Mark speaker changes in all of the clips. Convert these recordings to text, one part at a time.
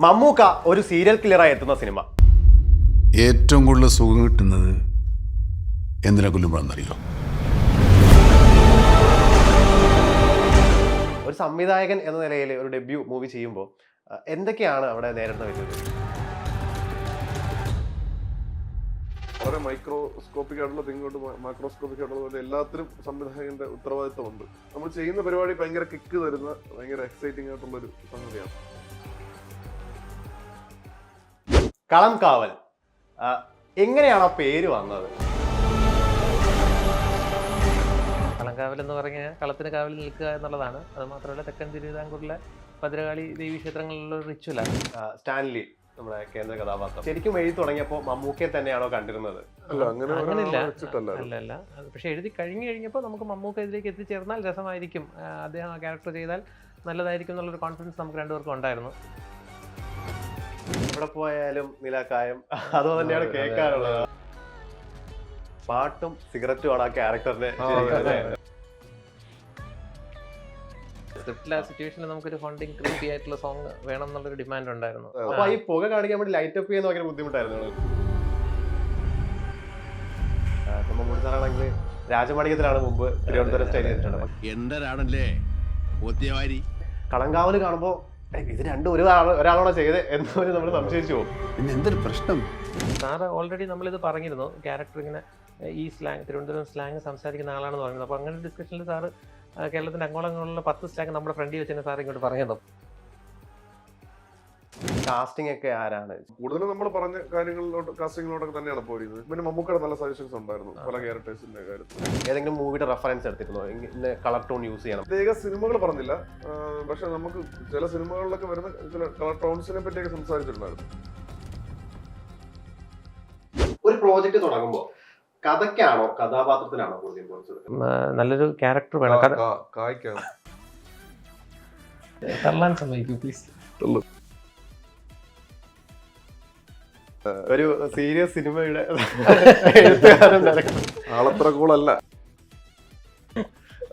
Speaker 1: മമ്മൂക്ക ഒരു സീരിയൽ കില്ലറായി എത്തുന്ന സിനിമ
Speaker 2: ഏറ്റവും കൂടുതൽ സുഖം കിട്ടുന്നത് എന്തിനെ കൊല്ലുമ്പോഴെന്നറിയോ
Speaker 1: ഒരു സംവിധായകൻ എന്ന നിലയിൽ ഒരു ഡെബ്യൂ മൂവി ചെയ്യുമ്പോൾ അഹ്, എന്തൊക്കെയാണ് അവിടെ നേരിടുന്ന വെല്ലുവിളി?
Speaker 3: വളരെ മൈക്രോസ്കോപ്പിക് ആയിട്ടുള്ള തിങ്ങോട്ട് മാക്രോസ്കോപ്പിക് ആയിട്ടുള്ള പോലെ എല്ലാത്തിനും സംവിധായകന്റെ ഉത്തരവാദിത്തമുണ്ട് നമ്മൾ ചെയ്യുന്ന പരിപാടി ഭയങ്കര കിക്ക് തരുന്ന ഭയങ്കര എക്സൈറ്റിംഗ് ആയിട്ടുള്ള ഒരു സംഗതിയാണ്.
Speaker 1: കളം കാവൽ. എങ്ങനെയാണ് ആ പേര് വന്നത്?
Speaker 4: കളങ്കാവൽ എന്ന് പറഞ്ഞാൽ കളത്തിന് കാവൽ നിൽക്കുക എന്നുള്ളതാണ്. അത് മാത്രമല്ല തെക്കൻ തിരുവിതാംകൂറിലെ ഭദ്രകാളി ദേവി ക്ഷേത്രങ്ങളിലുള്ള റിച്വലാണ്
Speaker 1: സ്റ്റാൻലി നമ്മുടെ കേന്ദ്ര കഥാപാത്രം. ശരിക്കും എഴുതി തുടങ്ങിയപ്പോൾ മമ്മൂക്കയെ തന്നെയാണോ കണ്ടിരുന്നത്?
Speaker 3: അല്ല അങ്ങനെ
Speaker 4: അല്ല അല്ല പക്ഷെ എഴുതി കഴിഞ്ഞു കഴിഞ്ഞപ്പോൾ നമുക്ക് മമ്മൂക്ക ഇതിലേക്ക് എത്തിച്ചേർന്നാൽ രസമായിരിക്കും. ആ, അദ്ദേഹം ആ ക്യാരക്ടർ ചെയ്താൽ നല്ലതായിരിക്കും എന്നുള്ളൊരു കോൺഫിഡൻസ് നമുക്ക് രണ്ടുപേർക്കും ഉണ്ടായിരുന്നു.
Speaker 1: എവിടെ പോയാലും നിലാക്കായം.
Speaker 3: അത് തന്നെയാണ്
Speaker 1: കേൾക്കാറുള്ളത് പാട്ടും സിഗരറ്റും ആണ് ആ ക്യാരക്ടറിന്റെ.
Speaker 4: സ്ക്രിപ്റ്റിൽ ആ സിറ്റുവേഷനിൽ നമുക്കൊരു ഫണ്ടിങ് ക്രീപ്പി ആയിട്ടുള്ള സോങ് വേണം എന്നുള്ളൊരു ഡിമാൻഡ് ഉണ്ടായിരുന്നു
Speaker 1: അപ്പൊ ഈ പുക കാണിക്കാൻ വേണ്ടി ലൈറ്റ് അപ്പ് ചെയ്യുന്ന ഭയങ്കര ബുദ്ധിമുട്ടായിരുന്നു സാറാണെങ്കിൽ രാജമാണിക്യത്തിലാണ് മുമ്പ് തിരുവനന്തപുരം സ്റ്റൈൽ ചെയ്തിട്ടുണ്ട്
Speaker 5: എന്തരാണല്ലേ? കളങ്കാവൽ
Speaker 1: കളങ്കാവൽ കാണുമ്പോൾ ഇത് രണ്ടും ഒരു ഒരാളോടെ ചെയ്ത് ചെയ്തത് എന്നൊരു നമ്മൾ സംശയിച്ചു പോകും.
Speaker 2: പിന്നെ എന്തൊരു പ്രശ്നം?
Speaker 4: സാറ് ഓൾറെഡി നമ്മളിത് പറഞ്ഞിരുന്നു ക്യാരക്ടർ ഇങ്ങനെ ഈ സ്ലാങ് തിരുവനന്തപുരം സ്ലാങ് സംസാരിക്കുന്ന ആളാണെന്ന് പറഞ്ഞത് അപ്പോൾ അങ്ങനെ ഡിസ്കഷനിൽ സാറ് കേരളത്തിന്റെ കേരളത്തിന്റെ അങ്ങോളങ്ങളിലുള്ള പത്ത് സ്ലാങ് നമ്മുടെ ഫ്രണ്ടിൽ വെച്ച് സാർ ഇങ്ങോട്ട് പറയുന്നത്
Speaker 1: കാസ്റ്റിംഗ് ഒക്കെ ആരാണ്?
Speaker 3: കൂടുതലും നമ്മൾ പറഞ്ഞ കാര്യങ്ങളിലോട്ട് കാസ്റ്റിംഗിലോട്ടൊക്കെ തന്നെയാണ് പോയിരുന്നത് പിന്നെ മമ്മൂക്കയുടെ നല്ല സജഷൻസ് ഉണ്ടായിരുന്നു പല ക്യാരക്ടേഴ്സിന്റെ കാര്യത്തിൽ.
Speaker 1: ഏതെങ്കിലും മൂവിയുടെ റെഫറൻസ് എടുത്തിരുന്നോ? ഇന്ന് കളർ ടോൺ യൂസ് ചെയ്യണം.
Speaker 3: പ്രത്യേക സിനിമകൾ പറഞ്ഞില്ല. പക്ഷെ നമുക്ക് ചില സിനിമകളിലൊക്കെ വരുന്ന ചില കളർ ടോൺസിനെ പറ്റിയൊക്കെ സംസാരിച്ചിട്ടുണ്ടായിരുന്നു.
Speaker 1: ഒരു പ്രോജക്റ്റ് തുടങ്ങുമ്പോൾ കഥയ്ക്കാണോ കഥാപാത്രത്തിനാണോ കൂടുതൽ ഇമ്പോർട്ടൻസ് കൊടുക്കുന്നത്
Speaker 4: നല്ലൊരു ക്യാരക്ടർ വേണം. കഥ തള്ളാൻ സമ്മതിക്കൂ പ്ലീസ്
Speaker 1: ഒരു സീരിയസ് സിനിമയുടെ എഴുത്തുകാരൻ.
Speaker 3: ആളത്ര കൂളല്ല.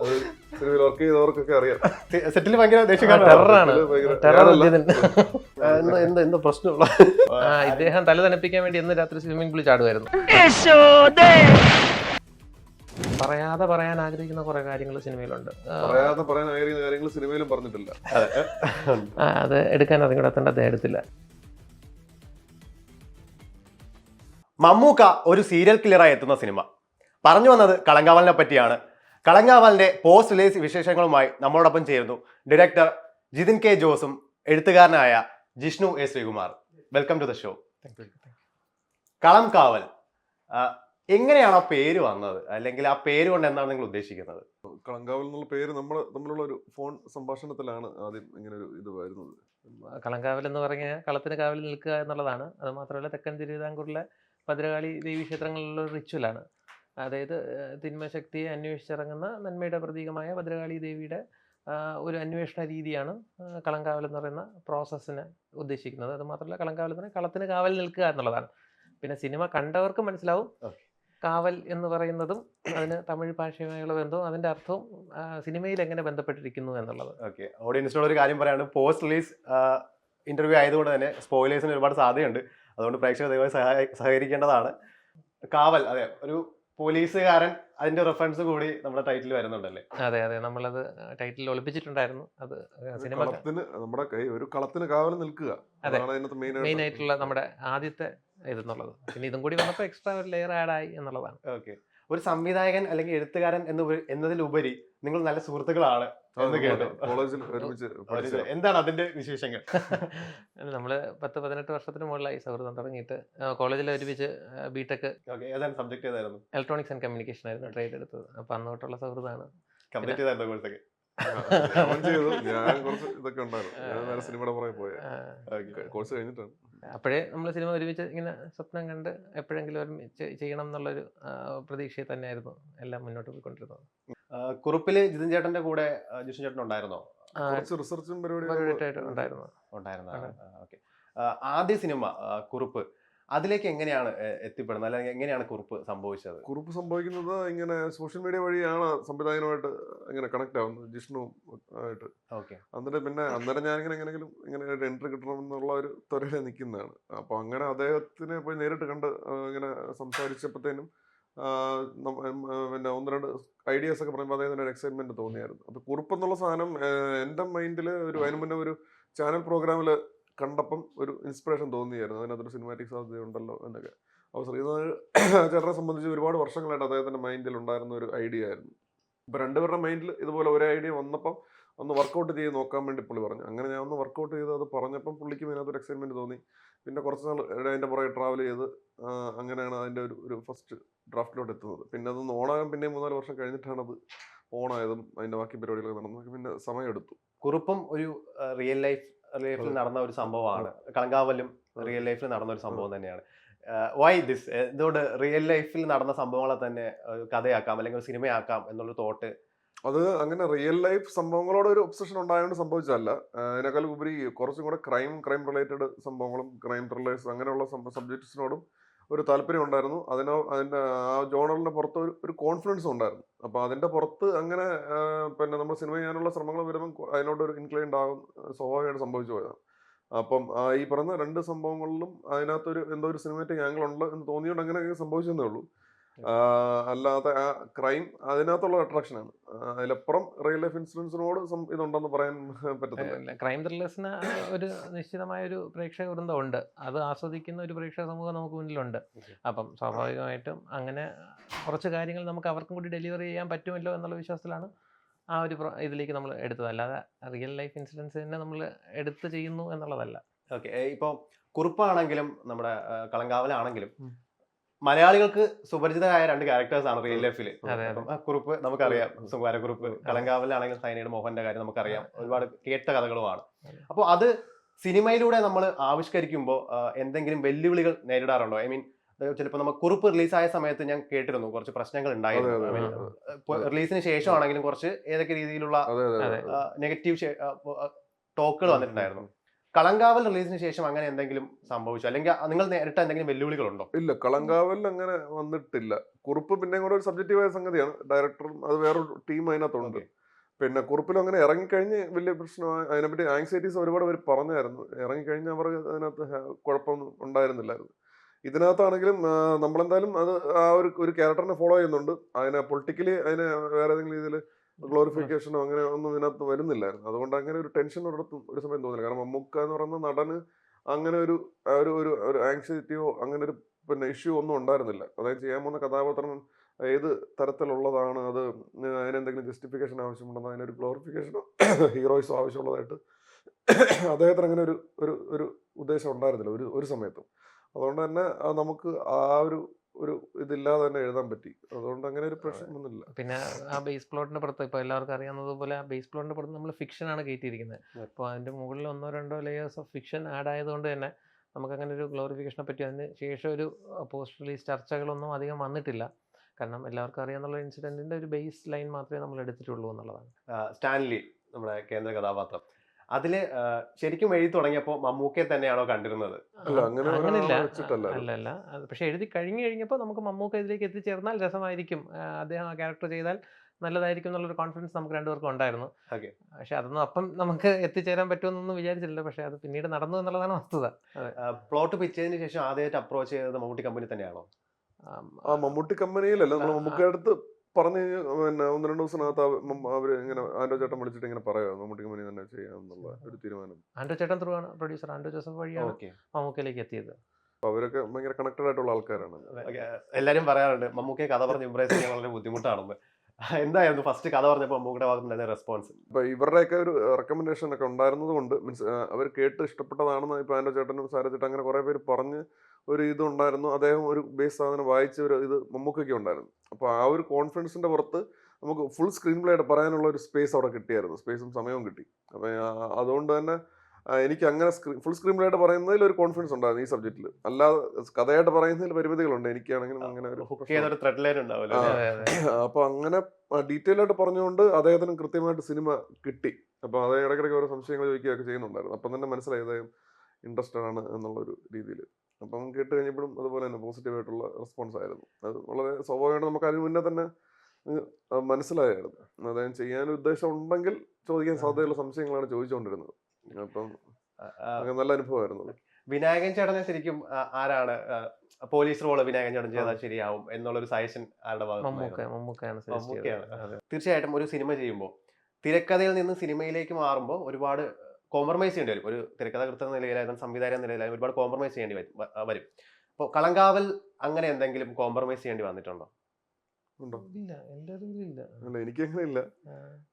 Speaker 3: അത് സിനിമയിൽ വർക്ക് ചെയ്തവർക്കൊക്കെ അറിയാം.
Speaker 1: സെറ്റിൽ ഭയങ്കര ദേഷ്യക്കാരനാണ്
Speaker 4: ടെററാണ് ടെറർ
Speaker 3: ഞാനല്ല.
Speaker 1: എന്താ പ്രശ്നമുള്ള?
Speaker 4: ആ ഇദ്ദേഹം തല തണുപ്പിക്കാൻ വേണ്ടി എന്ന് രാത്രി സ്വിമ്മിംഗ് പൂളിൽ ചാടുമായിരുന്നു. പറയാതെ പറയാൻ ആഗ്രഹിക്കുന്ന കുറെ കാര്യങ്ങൾ സിനിമയിലുണ്ട്.
Speaker 3: പറയാതെ പറയാൻ ആഗ്രഹിക്കുന്ന കാര്യങ്ങൾ സിനിമയിലും പറഞ്ഞിട്ടില്ല.
Speaker 4: അത്. എടുക്കാൻ അറിഞ്ഞൂടാത്തോണ്ട് അദ്ദേഹം എടുത്തില്ല.
Speaker 1: മമ്മൂക്ക ഒരു സീരിയൽ കില്ലറായി എത്തുന്ന സിനിമ പറഞ്ഞു വന്നത് കളങ്കാവലിനെ പറ്റിയാണ്. കളങ്കാവലിന്റെ പോസ്റ്റ് റിലീസ് വിശേഷങ്ങളുമായി നമ്മളോടൊപ്പം ചേരുന്നു ഡയറക്ടർ ജിതിൻ കെ ജോസും എഴുത്തുകാരനായ Jishnu A Sreekumar. Welcome to the show Kalamkaval എങ്ങനെയാണ് ആ പേര് വന്നത്? അല്ലെങ്കിൽ ആ പേര് കൊണ്ട് എന്താണ് നിങ്ങൾ ഉദ്ദേശിക്കുന്നത്?
Speaker 3: കളങ്കാവൽ എന്നുള്ള പേര് നമ്മൾ തമ്മിലുള്ള ഒരു ഫോൺ സംഭാഷണത്തിലാണ് ആദ്യം ഇങ്ങനെ ഒരു ഇത് വരുന്നത്.
Speaker 4: കളങ്കാവൽ എന്ന് പറഞ്ഞാൽ കളത്തിന് കാവലിൽ നിൽക്കുക എന്നുള്ളതാണ്. അത് മാത്രമല്ല തെക്കൻ തിരുവിതാംകൂറിലെ ഭദ്രകാളി ദേവീക്ഷേത്രങ്ങളിലുള്ള റിച്വലാണ് അതായത് തിന്മശക്തിയെ അന്വേഷിച്ചിറങ്ങുന്ന നന്മയുടെ പ്രതീകമായ ഭദ്രകാളി ദേവിയുടെ ഒരു അന്വേഷണ രീതിയാണ് കളങ്കാവൽ എന്ന് പറയുന്ന പ്രോസസ്സിനെ ഉദ്ദേശിക്കുന്നത്. അത് മാത്രമല്ല കളങ്കാവൽ എന്ന് പറഞ്ഞാൽ കളത്തിന് കാവൽ നിൽക്കുക എന്നുള്ളതാണ്. പിന്നെ സിനിമ കണ്ടവർക്ക് മനസ്സിലാവും. കാവൽ എന്ന് പറയുന്നതും അതിന് തമിഴ് ഭാഷയുമായുള്ള ബന്ധവും അതിന്റെ അർത്ഥവും സിനിമയിൽ എങ്ങനെ ബന്ധപ്പെട്ടിരിക്കുന്നു എന്നുള്ളത്.
Speaker 1: ഓക്കെ. ഓഡിയൻസിനോട് ഒരു കാര്യം പറയാണ് പോസ്റ്റ് റിലീസ് ഇന്റർവ്യൂ ആയതുകൊണ്ട് തന്നെ സ്പോയിലേഴ്സിന് ഒരുപാട് സാധ്യതയുണ്ട്. അതുകൊണ്ട് പ്രേക്ഷകർ ദയവായി സഹായി സഹകരിക്കേണ്ടതാണ്. കാവൽ അതെ ഒരു പോലീസുകാരൻ അതിന്റെ റെഫറൻസ് കൂടി നമ്മുടെ ടൈറ്റിൽ വരുന്നുണ്ടല്ലേ?
Speaker 4: അതെ അതെ നമ്മളത് ടൈറ്റിൽ ഒളിപ്പിച്ചിട്ടുണ്ടായിരുന്നു. അത് സിനിമ
Speaker 3: നമ്മുടെ കൈ ഒരു കളത്തിന് കാവൽ നിൽക്കുക. മെയിൻ
Speaker 4: മെയിൻ ആയിട്ടുള്ള നമ്മുടെ ആദ്യത്തെ ഇതെന്നുള്ളത്. പിന്നെ ഇതും കൂടി വന്നപ്പോൾ എക്സ്ട്രാ ഒരു ലെയർ ആഡ് ആയി എന്നുള്ളതാണ്.
Speaker 1: ഓക്കെ ഒരു സംവിധായകൻ അല്ലെങ്കിൽ എഴുത്തുകാരൻ എന്ന് ഉപരി- എന്നതിലുപരി നിങ്ങൾ നല്ല സുഹൃത്തുക്കളാണ്. എന്ന് കേട്ടു
Speaker 3: കോളേജിൽ ഒരുമിച്ച് പഠിച്ച
Speaker 1: എന്താണ് അതിന്റെ വിശേഷങ്ങൾ?
Speaker 4: നമ്മൾ പത്ത് പതിനെട്ട് വർഷത്തിന് മുകളിലായി സൗഹൃദം തുടങ്ങിയിട്ട് കോളേജിൽ ഒരുമിച്ച് ബിടെക്
Speaker 1: ഓക്കെ ഏതാണ് സബ്ജക്ട് ഏതായിരുന്നു?
Speaker 4: ഇലക്ട്രോണിക്സ് ആൻഡ് കമ്മ്യൂണിക്കേഷൻ ആയിരുന്നു ട്രേഡ് എടുത്തത്. അപ്പൊ അന്നോട്ടുള്ള തൊട്ടുള്ള സൗഹൃദമാണ്
Speaker 1: കംപ്ലീറ്റ് ചെയ്തായിരുന്നു കോഴ്സൊക്കെ?
Speaker 3: അവൻ ചെയ്തു. ഞാൻ കുറച്ച് ഇതൊക്കെ ഉണ്ടായിരുന്നു. സിനിമയുടെ പുറകെ കോഴ്സ് കഴിഞ്ഞിട്ടാണ്.
Speaker 4: അപ്പോഴേ നമ്മൾ സിനിമ ഒരുമിച്ച് ഇങ്ങനെ സ്വപ്നം കണ്ട് എപ്പോഴെങ്കിലും ഒരുമിച്ച് ചെയ്യണം എന്നുള്ളൊരു പ്രതീക്ഷയിൽ തന്നെയായിരുന്നു എല്ലാം മുന്നോട്ട് പോയിക്കൊണ്ടിരുന്നത്.
Speaker 1: കുറുപ്പിൽ ജിതിൻ ചേട്ടന്റെ കൂടെ ജിഷൻ ജിഷ്ണു ചേട്ടൻ ഉണ്ടായിരുന്നോ?
Speaker 3: കുറച്ച് റിസർച്ചും പരിപാടിയും
Speaker 4: ഉണ്ടായിരുന്നു.
Speaker 1: ഉണ്ടായിരുന്ന.
Speaker 4: ആണ്.
Speaker 1: ഓക്കെ. ആദ്യ സിനിമ കുറിപ്പ് അതിലേക്ക് എങ്ങനെയാണ് എത്തിപ്പെടുന്നത്? അല്ലെങ്കിൽ എങ്ങനെയാണ് കുറിപ്പ് സംഭവിച്ചത്?
Speaker 3: കുറിപ്പ് സംഭവിക്കുന്നത് ഇങ്ങനെ സോഷ്യൽ മീഡിയ വഴിയാണ് സംവിധായകനുമായിട്ട് ഇങ്ങനെ കണക്ട് ആവുന്നത് ജിഷ്ണു ആയിട്ട്.
Speaker 1: ഓക്കെ.
Speaker 3: എന്നിട്ട് പിന്നെ അന്നേരം ഞാൻ ഇങ്ങനെ എങ്ങനെങ്കിലും ഇങ്ങനെ ഒരു എൻട്രി കിട്ടണം എന്നുള്ള ഒരു ത്വരയിൽ നിൽക്കുന്നതാണ്. അപ്പൊ അങ്ങനെ അദ്ദേഹത്തിനെ പോയി നേരിട്ട് കണ്ട് ഇങ്ങനെ സംസാരിച്ചപ്പോഴത്തേനും പിന്നെ ഒന്ന് രണ്ട് ഐഡിയാസ് ഒക്കെ പറയുമ്പോൾ അദ്ദേഹത്തിന് ഒരു എക്സൈറ്റ്മെന്റ് തോന്നിയായിരുന്നു. അപ്പൊ കുറിപ്പ് എന്നുള്ള സാധനം എന്റെ മൈൻഡിൽ ഒരു അതിന് മുന്നേ ഒരു ചാനൽ പ്രോഗ്രാമിൽ കണ്ടപ്പം ഒരു ഇൻസ്പിറേഷൻ തോന്നിയായിരുന്നു. അതിനകത്തൊരു സിനിമാറ്റിക് സാധ്യത ഉണ്ടല്ലോ എന്നൊക്കെ. അപ്പോൾ ശ്രീനാഥ് ചേട്ടനെ സംബന്ധിച്ച് ഒരുപാട് വർഷങ്ങളായിട്ട് അദ്ദേഹത്തിന്റെ മൈൻഡിൽ ഉണ്ടായിരുന്ന ഒരു ഐഡിയ ആയിരുന്നു. ഇപ്പൊ രണ്ടുപേരുടെ മൈൻഡിൽ ഇതുപോലെ ഒരേ ഐഡിയ വന്നപ്പം ഒന്ന് വർക്കൗട്ട് ചെയ്ത് നോക്കാൻ വേണ്ടി പുള്ളി പറഞ്ഞു. അങ്ങനെ ഞാൻ ഒന്ന് വർക്കൗട്ട് ചെയ്ത് അത് പറഞ്ഞപ്പം പുള്ളിക്കും ഇതിനകത്തൊരു എക്സൈറ്റ്മെന്റ് തോന്നി. പിന്നെ കുറച്ച് നാൾ അതിന്റെ പുറകെ ട്രാവൽ ചെയ്ത് അങ്ങനെയാണ് അതിന്റെ ഒരു ഒരു ഫസ്റ്റ് ഡ്രാഫ്റ്റിലോട്ട് എത്തുന്നത്. പിന്നെ അതൊന്ന് ഓണാകാൻ പിന്നെ മൂന്നാൽ വർഷം കഴിഞ്ഞിട്ടാണ് അത് ഓണായതും അതിന്റെ ബാക്കി പരിപാടികളൊക്കെ നടന്നത്. പിന്നെ സമയമെടുത്തു.
Speaker 1: കുറുപ്പം ഒരു റിയൽ ലൈഫ് ലൈഫിൽ നടന്ന ഒരു സംഭവമാണ്. കളങ്കാവലും റിയൽ ലൈഫിൽ നടന്ന ഒരു സംഭവം തന്നെയാണ്. വൈ ദിസ് എന്തുകൊണ്ട് റിയൽ ലൈഫിൽ നടന്ന സംഭവങ്ങളെ തന്നെ കഥയാക്കാം അല്ലെങ്കിൽ സിനിമയാക്കാം എന്നുള്ള തോട്ട്
Speaker 3: അത് അങ്ങനെ റിയൽ ലൈഫ് സംഭവങ്ങളോട് ഒരു ഒബ്സഷൻ ഉണ്ടായതുകൊണ്ട് സംഭവിച്ചതല്ല. അതിനേക്കാൾ ഉപരി കുറച്ചും കൂടെ ക്രൈം ക്രൈം റിലേറ്റഡ് സംഭവങ്ങളും ക്രൈം ത്രില്ലേഴ്സ് അങ്ങനെയുള്ള സബ്ജക്ട്സിനോടും ഒരു താല്പര്യം ഉണ്ടായിരുന്നു. അതിനോ അതിന്റെ ആ ജോണറിന്റെ പുറത്ത് ഒരു ഒരു കോൺഫിഡൻസ് ഉണ്ടായിരുന്നു. അപ്പോൾ അതിന്റെ പുറത്ത് അങ്ങനെ പിന്നെ നമ്മൾ സിനിമ ചെയ്യാനുള്ള ശ്രമങ്ങൾ വരുമ്പോൾ അതിനോടൊരു ഇൻക്ലൈൻഡ് ആകും സ്വാഭാവികമായിട്ട് സംഭവിച്ചു പോയതാണ്. അപ്പം ഈ പറഞ്ഞ രണ്ട് സംഭവങ്ങളിലും അതിനകത്തൊരു എന്തോ ഒരു സിനിമാറ്റിക് ആംഗിൾ ഉണ്ട് എന്ന് തോന്നിയോണ്ട് അങ്ങനെ സംഭവിച്ചതേ ഉള്ളൂ. അല്ലാതെ ആ ക്രൈം അതിനകത്തുള്ള അട്രാക്ഷനാണ് അതിലപ്പുറം റിയൽ ലൈഫ് ഇൻസിഡൻസിനോട് സം- ഇതുണ്ടെന്ന് പറയാൻ പറ്റത്തില്ല.
Speaker 4: ക്രൈം ത്രില്ലേഴ്സിന് ഒരു നിശ്ചിതമായ ഒരു പ്രേക്ഷക വൃന്ദം ഉണ്ട് അത് ആസ്വദിക്കുന്ന ഒരു പ്രേക്ഷക സമൂഹം നമുക്ക് മുന്നിലുണ്ട്. അപ്പം സ്വാഭാവികമായിട്ടും അങ്ങനെ കുറച്ച് കാര്യങ്ങൾ നമുക്ക് അവർക്കും കൂടി ഡെലിവർ ചെയ്യാൻ പറ്റുമല്ലോ എന്നുള്ള വിശ്വാസത്തിലാണ് ആ ഒരു ഇതിലേക്ക് നമ്മൾ എടുത്തത്. അല്ലാതെ റിയൽ ലൈഫ് ഇൻസിഡൻസ് തന്നെ നമ്മൾ എടുത്ത് ചെയ്യുന്നു എന്നുള്ളതല്ല.
Speaker 1: ഓക്കെ. ഇപ്പോൾ കുറുപ്പാണെങ്കിലും നമ്മുടെ കളങ്കാവലാണെങ്കിലും. മലയാളികൾക്ക് സുപരിചിതരായ രണ്ട് ക്യാരക്ടേഴ്സ് ആണ് റിയൽ ലൈഫിൽ. കുറിപ്പ് നമുക്കറിയാം. സുകുമാരക്കുറിപ്പ് കളങ്കാവലാണെങ്കിൽ സൈനയുടെ മോഹന്റെ കാര്യം നമുക്കറിയാം. ഒരുപാട് കേട്ട കഥകളുമാണ്. അപ്പോൾ അത് സിനിമയിലൂടെ നമ്മൾ ആവിഷ്കരിക്കുമ്പോൾ എന്തെങ്കിലും വെല്ലുവിളികൾ നേരിടാറുണ്ടോ? ഐ മീൻ ചിലപ്പോൾ നമ്മൾ കുറിപ്പ് റിലീസായ സമയത്ത് ഞാൻ കേട്ടിരുന്നു കുറച്ച് പ്രശ്നങ്ങൾ ഉണ്ടായിരുന്നു.
Speaker 3: അതെ, ശേഷം
Speaker 1: ആണെങ്കിലും റിലീസിന് ശേഷമാണെങ്കിലും കുറച്ച് ഏതൊക്കെ രീതിയിലുള്ള നെഗറ്റീവ് ടോക്കുകൾ വന്നിട്ടുണ്ടായിരുന്നു. കളങ്കാവൽ റിലീസിന് ശേഷം അങ്ങനെ എന്തെങ്കിലും സംഭവിച്ചു? അല്ലെങ്കിൽ നിങ്ങൾ നേരിട്ട എന്തെങ്കിലും വെല്ലുവിളികളുണ്ടോ?
Speaker 3: ഇല്ല കളങ്കാവൽ അങ്ങനെ വന്നിട്ടില്ല. കുറിപ്പ് പിന്നെ കൂടെ ഒരു സബ്ജക്റ്റീവായ സംഗതിയാണ്. ഡയറക്ടറും അത് വേറൊരു ടീം അതിനകത്തുണ്ട്. പിന്നെ കുറിപ്പിലും അങ്ങനെ ഇറങ്ങിക്കഴിഞ്ഞ് വലിയ പ്രശ്നമായി അതിനെപ്പറ്റി ആങ്സൈറ്റീസ് ഒരുപാട് പേര് പറഞ്ഞായിരുന്നു. ഇറങ്ങിക്കഴിഞ്ഞ് അവർക്ക് അതിനകത്ത് കുഴപ്പം കുഴപ്പമൊന്നും ഉണ്ടായിരുന്നില്ലായിരുന്നു. ഇതിനകത്താണെങ്കിലും നമ്മളെന്തായാലും അത് ആ ഒരു ഒരു ക്യാരക്ടറിനെ ഫോളോ ചെയ്യുന്നുണ്ട്. അതിനെ പൊളിറ്റിക്കലി അതിനെ വേറെ ഏതെങ്കിലും രീതിയിൽ ഗ്ലോറിഫിക്കേഷനോ അങ്ങനെ ഒന്നും ഇതിനകത്ത് വരുന്നില്ലായിരുന്നു. അതുകൊണ്ട് അങ്ങനെ ഒരു ടെൻഷൻ ഒരിടത്തും ഒരു സമയം തോന്നില്ല. കാരണം മമ്മൂക്ക എന്ന് പറയുന്ന നടന് അങ്ങനെ ഒരു ഒരു ഒരു ഒരു ആങ്സൈറ്റിയോ അങ്ങനെ ഒരു പിന്നെ ഇഷ്യൂ ഒന്നും ഉണ്ടായിരുന്നില്ല. അതായത് ചെയ്യാൻ പോകുന്ന കഥാപാത്രം ഏത് തരത്തിലുള്ളതാണ് അത് അതിനെന്തെങ്കിലും ജസ്റ്റിഫിക്കേഷൻ ആവശ്യമുണ്ടെന്നോ അതിനൊരു ഗ്ലോറിഫിക്കേഷനോ ഹീറോയിസോ ആവശ്യമുള്ളതായിട്ട് അദ്ദേഹത്തിന് അങ്ങനെ ഒരു ഒരു ഒരു ഉദ്ദേശം ഉണ്ടായിരുന്നില്ല ഒരു ഒരു സമയത്തും. അതുകൊണ്ട് തന്നെ നമുക്ക് ആ ഒരു ഒരു ഇതില്ലാതെ തന്നെ എഴുതാൻ പറ്റി. അതുകൊണ്ട് അങ്ങനെ ഒരു പ്രശ്നമൊന്നുമില്ല
Speaker 4: പിന്നെ ആ ബേസ് പ്ലോട്ടിന്റെ പുറത്ത് ഇപ്പോൾ എല്ലാവർക്കും അറിയാവുന്നത് പോലെ ആ ബേസ് പ്ലോട്ടിന്റെ പുറത്ത് നമ്മൾ ഫിക്ഷൻ ആണ് കയറ്റിയിരിക്കുന്നത്.
Speaker 1: അപ്പൊ
Speaker 4: അപ്പോൾ അതിന്റെ മുകളിൽ ഒന്നോ രണ്ടോ ലേയേഴ്സ് ഓഫ് ഫിക്ഷൻ ആഡ് ആയതുകൊണ്ട് തന്നെ നമുക്ക് അങ്ങനെ ഒരു ഗ്ലോറിഫിക്കേഷനെ പറ്റി അതിന് ശേഷം ഒരു പോസ്റ്റ് റിലീസ് ചർച്ചകളൊന്നും അധികം വന്നിട്ടില്ല. കാരണം എല്ലാവർക്കും അറിയാന്നുള്ള ഇൻസിഡന്റിന്റെ ഒരു ബേസ് ലൈൻ മാത്രമേ നമ്മൾ എടുത്തിട്ടുള്ളൂ എന്നുള്ളതാണ്.
Speaker 1: സ്റ്റാൻലി നമ്മുടെ കേന്ദ്ര കഥാപാത്രം. അതിൽ ശരിക്കും എഴുതി തുടങ്ങിയപ്പോൾ മമ്മൂക്കെ തന്നെയാണോ കണ്ടിരുന്നത്?
Speaker 4: അങ്ങനെയല്ല. പക്ഷെ എഴുതി കഴിഞ്ഞു കഴിഞ്ഞപ്പോൾ നമുക്ക് മമ്മൂക്ക ഇതിലേക്ക് എത്തിച്ചേർന്നാൽ രസമായിരിക്കും. അദ്ദേഹം ആ ക്യാരക്ടർ ചെയ്താൽ നല്ലതായിരിക്കും എന്നുള്ളൊരു കോൺഫിഡൻസ് നമുക്ക് രണ്ടുപേർക്കും ഉണ്ടായിരുന്നു. പക്ഷെ അതൊന്നും അപ്പം നമുക്ക് എത്തിച്ചേരാൻ പറ്റുമെന്നൊന്നും വിചാരിച്ചില്ല പക്ഷെ അത് പിന്നീട് നടന്നു എന്നുള്ളതാണ് വസ്തുത.
Speaker 1: പ്ലോട്ട് പിച്ചതിന് ശേഷം ആദ്യമായിട്ട് അപ്രോച്ച് ചെയ്തത് മമ്മൂട്ടി കമ്പനി തന്നെയാണോ?
Speaker 4: ആ
Speaker 3: മമ്മൂട്ടി കമ്പനിയിലല്ല നമ്മൾ അടുത്ത് പറഞ്ഞു കഴിഞ്ഞാൽ പിന്നെ ഒന്ന് രണ്ട് ദിവസത്തിനകത്ത് അവർ അവർ ഇങ്ങനെ ആൻഡോ ചേട്ടൻ വിളിച്ചിട്ട് ഇങ്ങനെ പറയാം. മമ്മൂട്ടിക്ക് മുന്നിൽ തന്നെ ചെയ്യാന്നുള്ള ഒരു തീരുമാനം.
Speaker 4: ആൻഡ്രോ ചേട്ടൻ ത്രൂ ആണ് പ്രൊഡ്യൂസർ ആൻഡ്രോ ജോസഫ് വഴിയാണ്
Speaker 1: ഓക്കെ.
Speaker 4: മമ്മൂക്കയിലേക്ക് എത്തിയത്.
Speaker 3: അപ്പൊ അവരൊക്കെ ഭയങ്കര കണക്റ്റഡ് ആയിട്ടുള്ള ആൾക്കാരാണ്.
Speaker 1: എല്ലാരും പറയാറുണ്ട് മമ്മൂക്കയെ കഥ പറഞ്ഞ് ഇംപ്രസ് ചെയ്യാൻ വളരെ ബുദ്ധിമുട്ടാണെന്ന്. എന്തായിരുന്നു ഫസ്റ്റ് കഥ പറഞ്ഞപ്പോൾ മമ്മൂക്കിയുടെ ഭാഗത്തുണ്ടായിരുന്ന റെസ്പോൺസ്
Speaker 3: ഇപ്പൊ ഇവരുടെയൊക്കെ ഒരു റെക്കമെൻഡേഷൻ ഒക്കെ ഉണ്ടായിരുന്നത് കൊണ്ട് മീൻസ് അവർ കേട്ട് ഇഷ്ടപ്പെട്ടതാണെന്ന് ഇപ്പൊ ആൻഡോ ചേട്ടനും സാരച്ചേട്ടൻ അങ്ങനെ കുറെ പേര് പറഞ്ഞ് ഒരു ഇത് ഉണ്ടായിരുന്നു. അദ്ദേഹം ഒരു ബേസ് സാധനം വായിച്ച ഒരു ഇത് മമ്മൂക്കൊക്കെ ഉണ്ടായിരുന്നു. അപ്പൊ ആ ഒരു കോൺഫിഡൻസിന്റെ പുറത്ത് നമുക്ക് ഫുൾ സ്ക്രീൻ പ്ലേ പറയാനുള്ള ഒരു സ്പേസ് അവിടെ കിട്ടിയായിരുന്നു. സ്പേസും സമയവും കിട്ടി. അപ്പൊ അതുകൊണ്ട് തന്നെ എനിക്ക് അങ്ങനെ സ്ക്രീൻ ഫുൾ സ്ക്രീൻ ആയിട്ട് പറയുന്നതിൽ ഒരു കോൺഫിഡൻസ് ഉണ്ടായിരുന്നു ഈ സബ്ജക്റ്റിൽ അല്ലാതെ കഥയായിട്ട് പറയുന്നതിൽ പരിമിതികളുണ്ട്. എനിക്കാണെങ്കിലും അങ്ങനെ ഒരു. അപ്പൊ അങ്ങനെ ഡീറ്റെയിൽ ആയിട്ട് പറഞ്ഞുകൊണ്ട് അദ്ദേഹത്തിന് കൃത്യമായിട്ട് സിനിമ കിട്ടി. അപ്പൊ അത് ഇടയ്ക്കിടയ്ക്ക് ഓരോ സംശയങ്ങൾ ചോദിക്കുകയൊക്കെ ചെയ്യുന്നുണ്ടായിരുന്നു. അപ്പം തന്നെ മനസ്സിലായി അദ്ദേഹം ഇൻട്രസ്റ്റഡ് ആണ് എന്നുള്ള ഒരു രീതിയിൽ അപ്പം കേട്ട് കഴിഞ്ഞപ്പോഴും അതുപോലെ തന്നെ പോസിറ്റീവ് ആയിട്ടുള്ള റെസ്പോൺസ് ആയിരുന്നു. അത് വളരെ സ്വാഭാവികമായിട്ട് നമുക്ക് അതിന് മുന്നേ തന്നെ മനസ്സിലായായിരുന്നു. അതായത് ചെയ്യാൻ ഉദ്ദേശം ഉണ്ടെങ്കിൽ ചോദിക്കാൻ സാധ്യതയുള്ള സംശയങ്ങളാണ് ചോദിച്ചുകൊണ്ടിരുന്നത്. അപ്പം നല്ല അനുഭവമായിരുന്നു.
Speaker 1: വിനായകൻ ചേട്ടനെ ശരിക്കും ആരാണ്? പോലീസ് റോൾ വിനായകൻ ചേട്ടൻ ചെയ്താൽ ശരിയാവും എന്നുള്ളൊരു സജഷൻ ആരുടെ.
Speaker 4: അതെ.
Speaker 1: തീർച്ചയായിട്ടും ഒരു സിനിമ ചെയ്യുമ്പോൾ തിരക്കഥയിൽ നിന്ന് സിനിമയിലേക്ക് മാറുമ്പോൾ ഒരുപാട് കോംപ്രമൈസ് ചെയ്യേണ്ടി വരും. ഒരു തിരക്കഥാകൃത്ത നിലയിലായാലും സംവിധായക നിലയിലായാലും ഒരുപാട് കോംപ്രമൈസ് ചെയ്യേണ്ടി വരും അപ്പോൾ കളങ്കാവൽ അങ്ങനെ എന്തെങ്കിലും കോംപ്രമൈസ് ചെയ്യേണ്ടി വന്നിട്ടുണ്ടോ?
Speaker 3: ഉണ്ടോ?
Speaker 4: ഇല്ല എന്റെ അറിവിലില്ല
Speaker 3: അല്ല എനിക്ക് അങ്ങനെ ഇല്ല